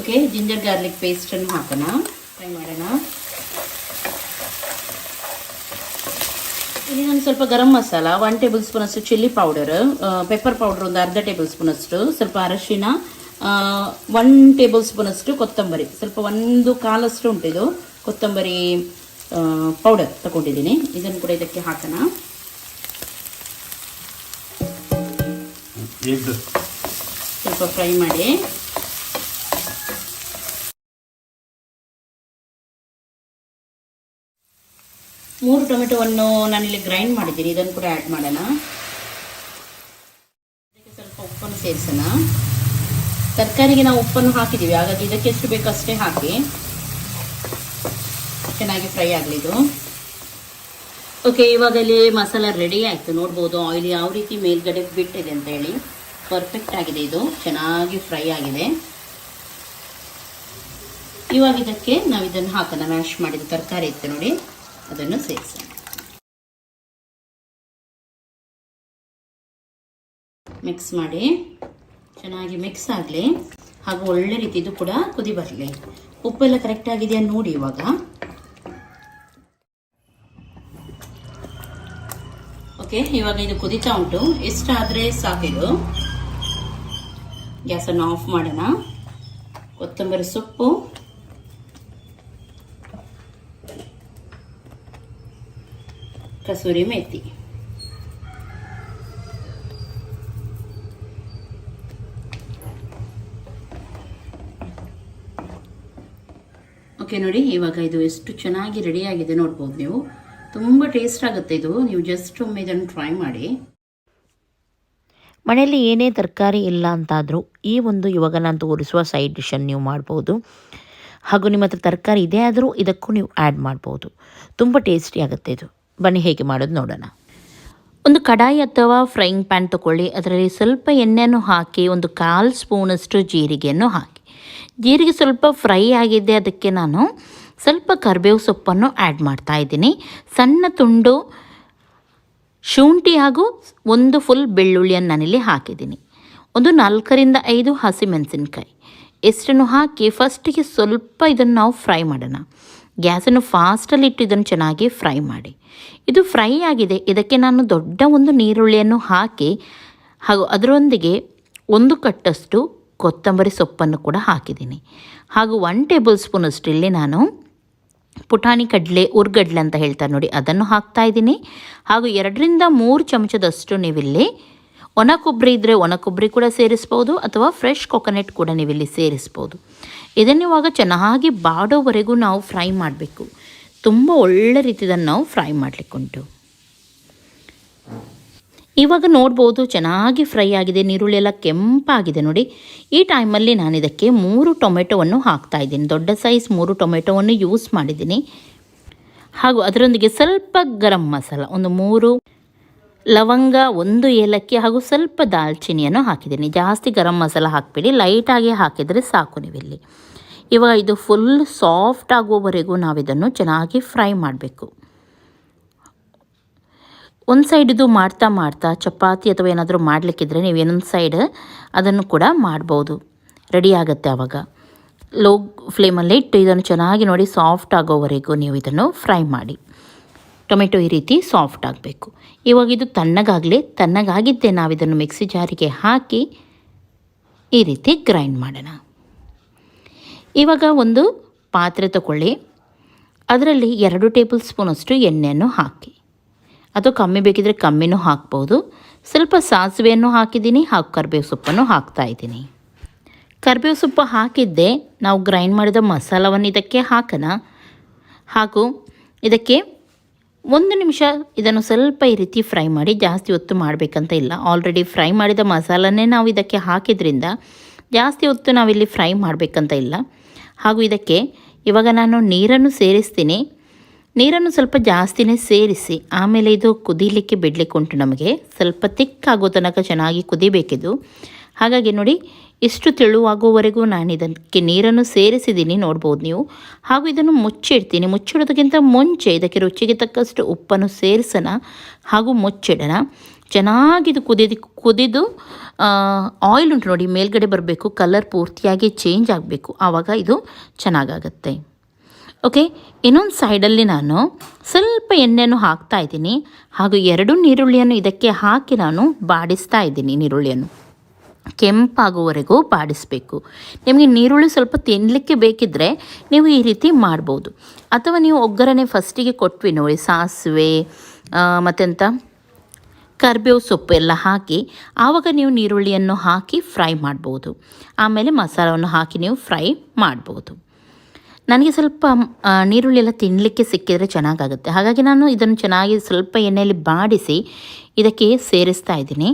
S1: ಓಕೆ, ಜಿಂಜರ್ ಗಾರ್ಲಿಕ್ ಪೇಸ್ಟನ್ನು ಹಾಕೋಣ. ಫ್ರೈ ಮಾಡೋಣ. ನಾನು ಸ್ವಲ್ಪ garam masala one tablespoon ಅಷ್ಟು ಚಿಲ್ಲಿ ಪೌಡರ್ ಪೆಪ್ಪರ್ ಪೌಡರ್ ಒಂದು ಅರ್ಧ ಟೇಬಲ್ ಸ್ಪೂನ್ ಅಷ್ಟು ಸ್ವಲ್ಪ ಅರಶಿನ ಒನ್ ಟೇಬಲ್ ಸ್ಪೂನ್ ಅಷ್ಟು ಕೊತ್ತಂಬರಿ. ಸ್ವಲ್ಪ ಒಂದು ಕಾಲಷ್ಟು ಉಂಟಿದು ಕೊತ್ತಂಬರಿ ಪೌಡರ್ ತಗೊಂಡಿದ್ದೀನಿ. ಇದನ್ನು ಕೂಡ ಇದಕ್ಕೆ ಹಾಕೋಣ. ಸ್ವಲ್ಪ ಫ್ರೈ ಮಾಡಿ. ಮೂರು ಟೊಮೆಟೊವನ್ನು ನಾನಿಲ್ಲಿ ಗ್ರೈಂಡ್ ಮಾಡಿದ್ದೀನಿ. ಇದನ್ನು ಕೂಡ ಆ್ಯಡ್ ಮಾಡೋಣ. ಇದಕ್ಕೆ ಸ್ವಲ್ಪ ಉಪ್ಪನ್ನು ಸೇರಿಸೋಣ. ತರಕಾರಿಗೆ ನಾವು ಉಪ್ಪನ್ನು ಹಾಕಿದ್ದೀವಿ. ಹಾಗಾಗಿ ಇದಕ್ಕೆ ಎಷ್ಟು ಬೇಕು ಅಷ್ಟೇ ಹಾಕಿ. ಚೆನ್ನಾಗಿ ಫ್ರೈ ಆಗಲಿ ಇದು ಓಕೆ ಇವಾಗ ಇಲ್ಲಿ ಮಸಾಲ ರೆಡಿ ಆಯಿತು. ನೋಡ್ಬೋದು ಆಯಿಲ್ ಯಾವ ರೀತಿ ಮೇಲ್ಗಡೆ ಬಿಟ್ಟಿದೆ ಅಂತ ಹೇಳಿ. ಪರ್ಫೆಕ್ಟ್ ಆಗಿದೆ ಇದು. ಚೆನ್ನಾಗಿ ಫ್ರೈ ಆಗಿದೆ. ಇವಾಗ ಇದಕ್ಕೆ ನಾವು ಇದನ್ನು ಹಾಕೋಣ. ಮ್ಯಾಶ್ ಮಾಡಿದ ತರಕಾರಿ ಇತ್ತು ನೋಡಿ. ಅದನ್ನು ಸೇರಿಸೋಣ ಮಿಕ್ಸ್ ಮಾಡಿ. ಚೆನ್ನಾಗಿ ಮಿಕ್ಸ್ ಆಗಲಿ. ಹಾಗೂ ಒಳ್ಳೆ ರೀತಿ ಇದು ಕೂಡ ಕುದಿ ಬರಲಿ. ಉಪ್ಪೆಲ್ಲ ಕರೆಕ್ಟ್ ಆಗಿದೆಯಾ ನೋಡಿ ಇವಾಗ. ಓಕೆ ಇವಾಗ ಇದು ಕುದಿತಾ ಉಂಟು. ಎಷ್ಟಾದರೆ ಸಾಕಿದು? ಗ್ಯಾಸನ್ನು ಆಫ್ ಮಾಡೋಣ. ಕೊತ್ತಂಬರಿ ಸೊಪ್ಪು. ಕಸೂರಿ ಮೇಥಿ ಓಕೆ ನೋಡಿ, ಇವಾಗ ಇದು ಎಷ್ಟು ಚೆನ್ನಾಗಿ ರೆಡಿಯಾಗಿದೆ ನೋಡ್ಬೋದು ನೀವು. ತುಂಬ ಟೇಸ್ಟ್ ಆಗುತ್ತೆ ಇದು. ನೀವು ಜಸ್ಟ್ ಒಮ್ಮೆ ಇದನ್ನು ಟ್ರೈ ಮಾಡಿ.
S2: ಮನೆಯಲ್ಲಿ ಏನೇ ತರಕಾರಿ ಇಲ್ಲ ಅಂತಾದರೂ ಈ ಒಂದು ಇವಾಗ ನಾನು ತೋರಿಸುವ ಸೈಡ್ ಡಿಶನ್ನು ನೀವು ಮಾಡ್ಬೋದು. ಹಾಗೂ ನಿಮ್ಮ ಹತ್ರ ತರಕಾರಿ ಇದೆ ಆದರೂ ಇದಕ್ಕೂ ನೀವು ಆ್ಯಡ್ ಮಾಡ್ಬೋದು. ತುಂಬ ಟೇಸ್ಟಿ ಆಗುತ್ತೆ ಇದು. ಬನ್ನಿ, ಹೇಗೆ ಮಾಡೋದು ನೋಡೋಣ. ಒಂದು ಕಡಾಯಿ ಅಥವಾ ಫ್ರೈಯಿಂಗ್ ಪ್ಯಾನ್ ತಗೊಳ್ಳಿ ಅದರಲ್ಲಿ ಸ್ವಲ್ಪ ಎಣ್ಣೆಯನ್ನು ಹಾಕಿ, ಒಂದು ಕಾಲು ಸ್ಪೂನಷ್ಟು ಜೀರಿಗೆಯನ್ನು ಹಾಕಿ. ಜೀರಿಗೆ ಸ್ವಲ್ಪ ಫ್ರೈ ಆಗಿದೆ, ಅದಕ್ಕೆ ನಾನು ಸ್ವಲ್ಪ ಕರಿಬೇವು ಸೊಪ್ಪನ್ನು ಆ್ಯಡ್ ಮಾಡ್ತಾ ಇದ್ದೀನಿ. ಸಣ್ಣ ತುಂಡು ಶುಂಠಿ ಹಾಗೂ ಒಂದು ಫುಲ್ ಬೆಳ್ಳುಳ್ಳಿಯನ್ನು ನಾನಿಲ್ಲಿ ಹಾಕಿದ್ದೀನಿ. ಒಂದು ನಾಲ್ಕರಿಂದ ಐದು ಹಸಿಮೆಣಸಿನ್ಕಾಯಿ. ಇಷ್ಟನ್ನು ಹಾಕಿ ಫಸ್ಟಿಗೆ ಸ್ವಲ್ಪ ಇದನ್ನು ನಾವು ಫ್ರೈ ಮಾಡೋಣ. ಗ್ಯಾಸನ್ನು ಫಾಸ್ಟಲ್ಲಿ ಇಟ್ಟು ಇದನ್ನು ಚೆನ್ನಾಗಿ ಫ್ರೈ ಮಾಡಿ. ಇದು ಫ್ರೈ ಆಗಿದೆ. ಇದಕ್ಕೆ ನಾನು ದೊಡ್ಡ ಒಂದು ನೀರುಳ್ಳಿಯನ್ನು ಹಾಕಿ ಹಾಗೂ ಅದರೊಂದಿಗೆ ಒಂದು ಕಟ್ಟಷ್ಟು ಕೊತ್ತಂಬರಿ ಸೊಪ್ಪನ್ನು ಕೂಡ ಹಾಕಿದ್ದೀನಿ. ಹಾಗೂ ಒನ್ ಟೇಬಲ್ ಸ್ಪೂನಷ್ಟು ಇಲ್ಲಿ ನಾನು ಪುಟಾಣಿ ಕಡಲೆ ಉರ್ಗಡ್ಲೆ ಅಂತ ಹೇಳ್ತಾರೆ ನೋಡಿ, ಅದನ್ನು ಹಾಕ್ತಾ ಇದ್ದೀನಿ. ಹಾಗೂ ಎರಡರಿಂದ ಮೂರು ಚಮಚದಷ್ಟು ನೀವಿಲ್ಲಿ ಒಣ ಕೊಬ್ಬರಿ ಇದ್ದರೆ ಒಣ ಕೊಬ್ಬರಿ ಕೂಡ ಸೇರಿಸ್ಬೋದು ಅಥವಾ ಫ್ರೆಶ್ ಕೊಕೊನೆಟ್ ಕೂಡ ನೀವಿಲ್ಲಿ ಸೇರಿಸ್ಬೋದು. ಇದನ್ನು ಇವಾಗ ಚೆನ್ನಾಗಿ ಬಾಡೋವರೆಗೂ ನಾವು ಫ್ರೈ ಮಾಡಬೇಕು. ತುಂಬ ಒಳ್ಳೆ ರೀತಿಯನ್ನು ನಾವು ಫ್ರೈ ಮಾಡಲಿಕ್ಕುಂಟು ಇವಾಗ ನೋಡ್ಬೋದು ಚೆನ್ನಾಗಿ ಫ್ರೈ ಆಗಿದೆ, ನೀರುಳ್ಳಿ ಎಲ್ಲ ಕೆಂಪಾಗಿದೆ ನೋಡಿ. ಈ ಟೈಮಲ್ಲಿ ನಾನು ಇದಕ್ಕೆ ಮೂರು ಟೊಮೆಟೊವನ್ನು ಹಾಕ್ತಾ ಇದ್ದೀನಿ. ದೊಡ್ಡ ಸೈಜ್ ಮೂರು ಟೊಮೆಟೊವನ್ನು ಯೂಸ್ ಮಾಡಿದ್ದೀನಿ. ಹಾಗೂ ಅದರೊಂದಿಗೆ ಸ್ವಲ್ಪ ಗರಂ ಮಸಾಲ, ಒಂದು ಮೂರು ಲವಂಗ ಒಂದು ಏಲಕ್ಕಿ ಹಾಗೂ ಸ್ವಲ್ಪ ದಾಲ್ಚಿನಿಯನ್ನು ಹಾಕಿದ್ದೀನಿ. ಜಾಸ್ತಿ ಗರಂ ಮಸಾಲ ಹಾಕಬೇಡಿ. ಲೈಟಾಗಿ ಹಾಕಿದರೆ ಸಾಕು ನೀವಿಲ್ಲಿ. ಇವಾಗ ಇದು ಫುಲ್ ಸಾಫ್ಟ್ ಆಗುವವರೆಗೂ ನಾವಿದನ್ನು ಚೆನ್ನಾಗಿ ಫ್ರೈ ಮಾಡಬೇಕು. ಒಂದು ಸೈಡ್ ಇದು ಮಾಡ್ತಾ ಮಾಡ್ತಾ ಚಪಾತಿ ಅಥವಾ ಏನಾದರೂ ಮಾಡಲಿಕ್ಕಿದ್ರೆ ನೀವು ಇನ್ನೊಂದು ಸೈಡ್ ಅದನ್ನು ಕೂಡ ಮಾಡ್ಬೋದು. ರೆಡಿ ಆಗುತ್ತೆ ಆವಾಗ ಲೋ ಫ್ಲೇಮಲ್ಲಿ ಇಟ್ಟು ಇದನ್ನು ಚೆನ್ನಾಗಿ ನೋಡಿ ಸಾಫ್ಟ್ ಆಗೋವರೆಗೂ ನೀವು ಇದನ್ನು ಫ್ರೈ ಮಾಡಿ. ಟೊಮೆಟೊ ಈ ರೀತಿ ಸಾಫ್ಟ್ ಆಗಬೇಕು. ಇವಾಗ ಇದು ತಣ್ಣಗಾಗಲಿ, ತಣ್ಣಗಾಗಿದ್ದೆ ನಾವು ಇದನ್ನು ಮಿಕ್ಸಿ ಜಾರಿಗೆ ಹಾಕಿ ಈ ರೀತಿ ಗ್ರೈಂಡ್ ಮಾಡೋಣ. ಇವಾಗ ಒಂದು ಪಾತ್ರೆ ತಗೊಳ್ಳಿ ಅದರಲ್ಲಿ ಎರಡು ಟೇಬಲ್ ಸ್ಪೂನಷ್ಟು ಎಣ್ಣೆಯನ್ನು ಹಾಕಿ. ಅಥವಾ ಕಮ್ಮಿ ಬೇಕಿದ್ರೆ ಕಮ್ಮಿನೂ ಹಾಕ್ಬೋದು. ಸ್ವಲ್ಪ ಸಾಸಿವೆಯನ್ನು ಹಾಕಿದ್ದೀನಿ, ಹಾಗೂ ಕರಿಬೇವು ಸೊಪ್ಪನ್ನು ಹಾಕ್ತಾ ಇದ್ದೀನಿ. ಕರಿಬೇವು ಸೊಪ್ಪು ಹಾಕಿದ್ದೆ ನಾವು ಗ್ರೈಂಡ್ ಮಾಡಿದ ಮಸಾಲವನ್ನು ಇದಕ್ಕೆ ಹಾಕೋಣ. ಹಾಗೂ ಇದಕ್ಕೆ ಒಂದು ನಿಮಿಷ ಇದನ್ನು ಸ್ವಲ್ಪ ಈ ರೀತಿ ಫ್ರೈ ಮಾಡಿ ಜಾಸ್ತಿ ಹೊತ್ತು ಮಾಡಬೇಕಂತ ಇಲ್ಲ. ಆಲ್ರೆಡಿ ಫ್ರೈ ಮಾಡಿದ ಮಸಾಲನೇ ನಾವು ಇದಕ್ಕೆ ಹಾಕಿದ್ರಿಂದ ಜಾಸ್ತಿ ಹೊತ್ತು ನಾವಿಲ್ಲಿ ಫ್ರೈ ಮಾಡಬೇಕಂತ ಇಲ್ಲ. ಹಾಗೂ ಇದಕ್ಕೆ ಇವಾಗ ನಾನು ನೀರನ್ನು ಸೇರಿಸ್ತೀನಿ. ನೀರನ್ನು ಸ್ವಲ್ಪ ಜಾಸ್ತಿನೇ ಸೇರಿಸಿ, ಆಮೇಲೆ ಇದು ಕುದೀಲಿಕ್ಕೆ ಬಿಡಲಿಕ್ಕೆ ಉಂಟು ನಮಗೆ. ಸ್ವಲ್ಪ ತಿಕ್ಕಾಗೋ ತನಕ ಚೆನ್ನಾಗಿ ಕುದಿಬೇಕಿದು. ಹಾಗಾಗಿ ನೋಡಿ ಇಷ್ಟು ತೆಳುವಾಗುವವರೆಗೂ ನಾನು ಇದಕ್ಕೆ ನೀರನ್ನು ಸೇರಿಸಿದ್ದೀನಿ, ನೋಡ್ಬೋದು ನೀವು. ಹಾಗೂ ಇದನ್ನು ಮುಚ್ಚಿಡ್ತೀನಿ. ಮುಚ್ಚಿಡೋದಕ್ಕಿಂತ ಮುಂಚೆ ಇದಕ್ಕೆ ರುಚಿಗೆ ತಕ್ಕಷ್ಟು ಉಪ್ಪನ್ನು ಸೇರಿಸೋಣ ಹಾಗೂ ಮುಚ್ಚಿಡೋಣ. ಚೆನ್ನಾಗಿದು ಕುದಿದು ಕುದಿದು ಆಯಿಲ್ ಉಂಟು ನೋಡಿ, ಮೇಲ್ಗಡೆ ಬರಬೇಕು. ಕಲರ್ ಪೂರ್ತಿಯಾಗಿ ಚೇಂಜ್ ಆಗಬೇಕು. ಆವಾಗ ಇದು ಚೆನ್ನಾಗಾಗತ್ತೆ. ಓಕೆ ಇನ್ನೊಂದು ಸೈಡಲ್ಲಿ ನಾನು ಸ್ವಲ್ಪ ಎಣ್ಣೆಯನ್ನು ಹಾಕ್ತಾ ಇದ್ದೀನಿ. ಹಾಗೂ ಎರಡು ನೀರುಳ್ಳಿಯನ್ನು ಇದಕ್ಕೆ ಹಾಕಿ ನಾನು ಬಾಡಿಸ್ತಾ ಇದ್ದೀನಿ ನೀರುಳ್ಳಿಯನ್ನು ಕೆಂಪಾಗುವವರೆಗೂ ಬಾಡಿಸಬೇಕು ನಿಮಗೆ ನೀರುಳ್ಳಿ ಸ್ವಲ್ಪ ತಿನ್ನಲಿಕ್ಕೆ ಬೇಕಿದ್ದರೆ ನೀವು ಈ ರೀತಿ ಮಾಡ್ಬೋದು. ಅಥವಾ ನೀವು ಒಗ್ಗರಣೆ ಫಸ್ಟಿಗೆ ಕೊಟ್ವಿ ನೋಡಿ, ಸಾಸಿವೆ ಮತ್ತೆಂತ? ಕರ್ಬೇವು ಸೊಪ್ಪು ಎಲ್ಲ ಹಾಕಿ, ಆವಾಗ ನೀವು ನೀರುಳ್ಳಿಯನ್ನು ಹಾಕಿ ಫ್ರೈ ಮಾಡ್ಬೋದು. ಆಮೇಲೆ ಮಸಾಲವನ್ನು ಹಾಕಿ ನೀವು ಫ್ರೈ ಮಾಡ್ಬೋದು. ನನಗೆ ಸ್ವಲ್ಪ ನೀರುಳ್ಳಿ ಎಲ್ಲ ತಿನ್ನಲಿಕ್ಕೆ ಸಿಕ್ಕಿದರೆ ಚೆನ್ನಾಗಾಗುತ್ತೆ. ಹಾಗಾಗಿ ನಾನು ಇದನ್ನು ಚೆನ್ನಾಗಿ ಸ್ವಲ್ಪ ಎಣ್ಣೆಯಲ್ಲಿ ಬಾಡಿಸಿ ಇದಕ್ಕೆ ಸೇರಿಸ್ತಾ ಇದ್ದೀನಿ.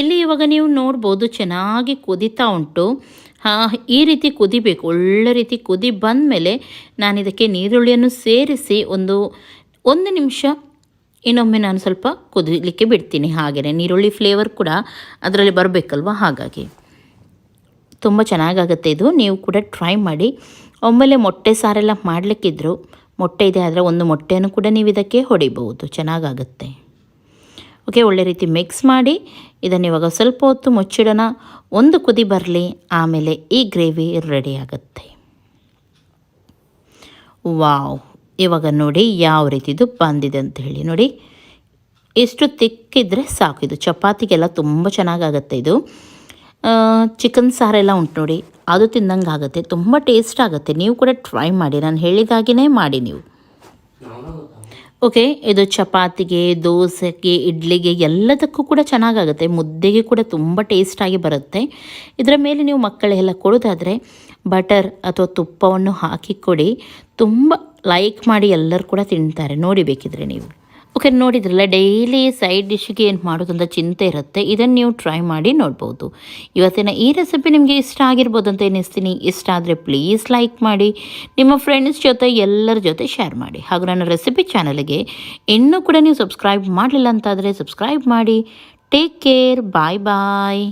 S2: ಇಲ್ಲಿ ಇವಾಗ ನೀವು ನೋಡ್ಬೋದು, ಚೆನ್ನಾಗಿ ಕುದೀತಾ ಉಂಟು. ಈ ರೀತಿ ಕುದಿಬೇಕು. ಒಳ್ಳೆ ರೀತಿ ಕುದಿ ಬಂದಮೇಲೆ ನಾನು ಇದಕ್ಕೆ ನೀರುಳ್ಳಿಯನ್ನು ಸೇರಿಸಿ ಒಂದು ಒಂದು ನಿಮಿಷ ಇನ್ನೊಮ್ಮೆ ನಾನು ಸ್ವಲ್ಪ ಕುದಿಲಿಕ್ಕೆ ಬಿಡ್ತೀನಿ ಹಾಗೆಯೇ ನೀರುಳ್ಳಿ ಫ್ಲೇವರ್ ಕೂಡ ಅದರಲ್ಲಿ ಬರಬೇಕಲ್ವ? ಹಾಗಾಗಿ. ತುಂಬ ಚೆನ್ನಾಗಾಗುತ್ತೆ ಇದು. ನೀವು ಕೂಡ ಟ್ರೈ ಮಾಡಿ. ಒಮ್ಮೆಲೆ ಮೊಟ್ಟೆ ಸಾರೆಲ್ಲ ಮಾಡಲಿಕ್ಕಿದ್ರು, ಮೊಟ್ಟೆ ಇದೆ ಆದರೆ ಒಂದು ಮೊಟ್ಟೆಯನ್ನು ಕೂಡ ನೀವು ಇದಕ್ಕೆ ಹೊಡಿಬೋದು ಚೆನ್ನಾಗಾಗುತ್ತೆ. ಓಕೆ ಒಳ್ಳೆ ರೀತಿ ಮಿಕ್ಸ್ ಮಾಡಿ ಇದನ್ನು ಇವಾಗ ಸ್ವಲ್ಪ ಹೊತ್ತು ಮುಚ್ಚಿಡೋಣ. ಒಂದು ಕುದಿ ಬರಲಿ, ಆಮೇಲೆ ಈ ಗ್ರೇವಿ ರೆಡಿ ಆಗುತ್ತೆ. ವಾವ್, ಇವಾಗ ನೋಡಿ ಯಾವ ರೀತಿದು ಬಂದಿದೆ ಅಂತ ಹೇಳಿ ನೋಡಿ. ಎಷ್ಟು ತಿಕ್ಕಿದ್ರೆ ಸಾಕು. ಇದು ಚಪಾತಿಗೆಲ್ಲ ತುಂಬ ಚೆನ್ನಾಗಾಗತ್ತೆ ಇದು. ಚಿಕನ್ ಸಾರೆಲ್ಲ ಉಂಟು ನೋಡಿ. ಅದು ತಿಂದಂಗೆ ಆಗುತ್ತೆ ತುಂಬ ಟೇಸ್ಟ್ ಆಗುತ್ತೆ. ನೀವು ಕೂಡ ಟ್ರೈ ಮಾಡಿ. ನಾನು ಹೇಳಿದಾಗಿನೇ ಮಾಡಿ ನೀವು. ಓಕೆ ಇದು ಚಪಾತಿಗೆ, ದೋಸೆಗೆ, ಇಡ್ಲಿಗೆ ಎಲ್ಲದಕ್ಕೂ ಕೂಡ ಚೆನ್ನಾಗಾಗುತ್ತೆ. ಮುದ್ದೆಗೆ ಕೂಡ ತುಂಬ ಟೇಸ್ಟಾಗಿ ಬರುತ್ತೆ. ಇದರ ಮೇಲೆ ನೀವು ಮಕ್ಕಳಿಗೆಲ್ಲ ಕೊಡೋದಾದರೆ ಬಟರ್ ಅಥವಾ ತುಪ್ಪವನ್ನು ಹಾಕಿ ಕೊಡಿ. ತುಂಬ ಲೈಕ್ ಮಾಡಿ ಎಲ್ಲರೂ ಕೂಡ ತಿಂತಾರೆ. ನೋಡಿ ಬೇಕಿದ್ರೆ ನೀವು. ಓಕೆ, ನೋಡಿದ್ರಲ್ಲ ಡೈಲಿ ಸೈಡ್ ಡಿಶ್ಗೆ ಏನು ಮಾಡೋದಂತ ಚಿಂತೆ ಇರುತ್ತೆ. ಇದನ್ನು ನೀವು ಟ್ರೈ ಮಾಡಿ ನೋಡ್ಬೋದು. ಇವತ್ತಿನ ಈ ರೆಸಿಪಿ ನಿಮಗೆ ಇಷ್ಟ ಆಗಿರ್ಬೋದು ಅಂತ ಎನಿಸ್ತೀನಿ ಇಷ್ಟ ಆದರೆ ಪ್ಲೀಸ್ ಲೈಕ್ ಮಾಡಿ, ನಿಮ್ಮ ಫ್ರೆಂಡ್ಸ್ ಜೊತೆ, ಎಲ್ಲರ ಜೊತೆ ಶೇರ್ ಮಾಡಿ. ಹಾಗೂ ನನ್ನ ರೆಸಿಪಿ ಚಾನಲ್ಗೆ ಇನ್ನೂ ಕೂಡ ನೀವು ಸಬ್ಸ್ಕ್ರೈಬ್ ಮಾಡಲಿಲ್ಲ ಅಂತಾದರೆ ಸಬ್ಸ್ಕ್ರೈಬ್ ಮಾಡಿ. ಟೇಕ್ ಕೇರ್ ಬಾಯ್ ಬಾಯ್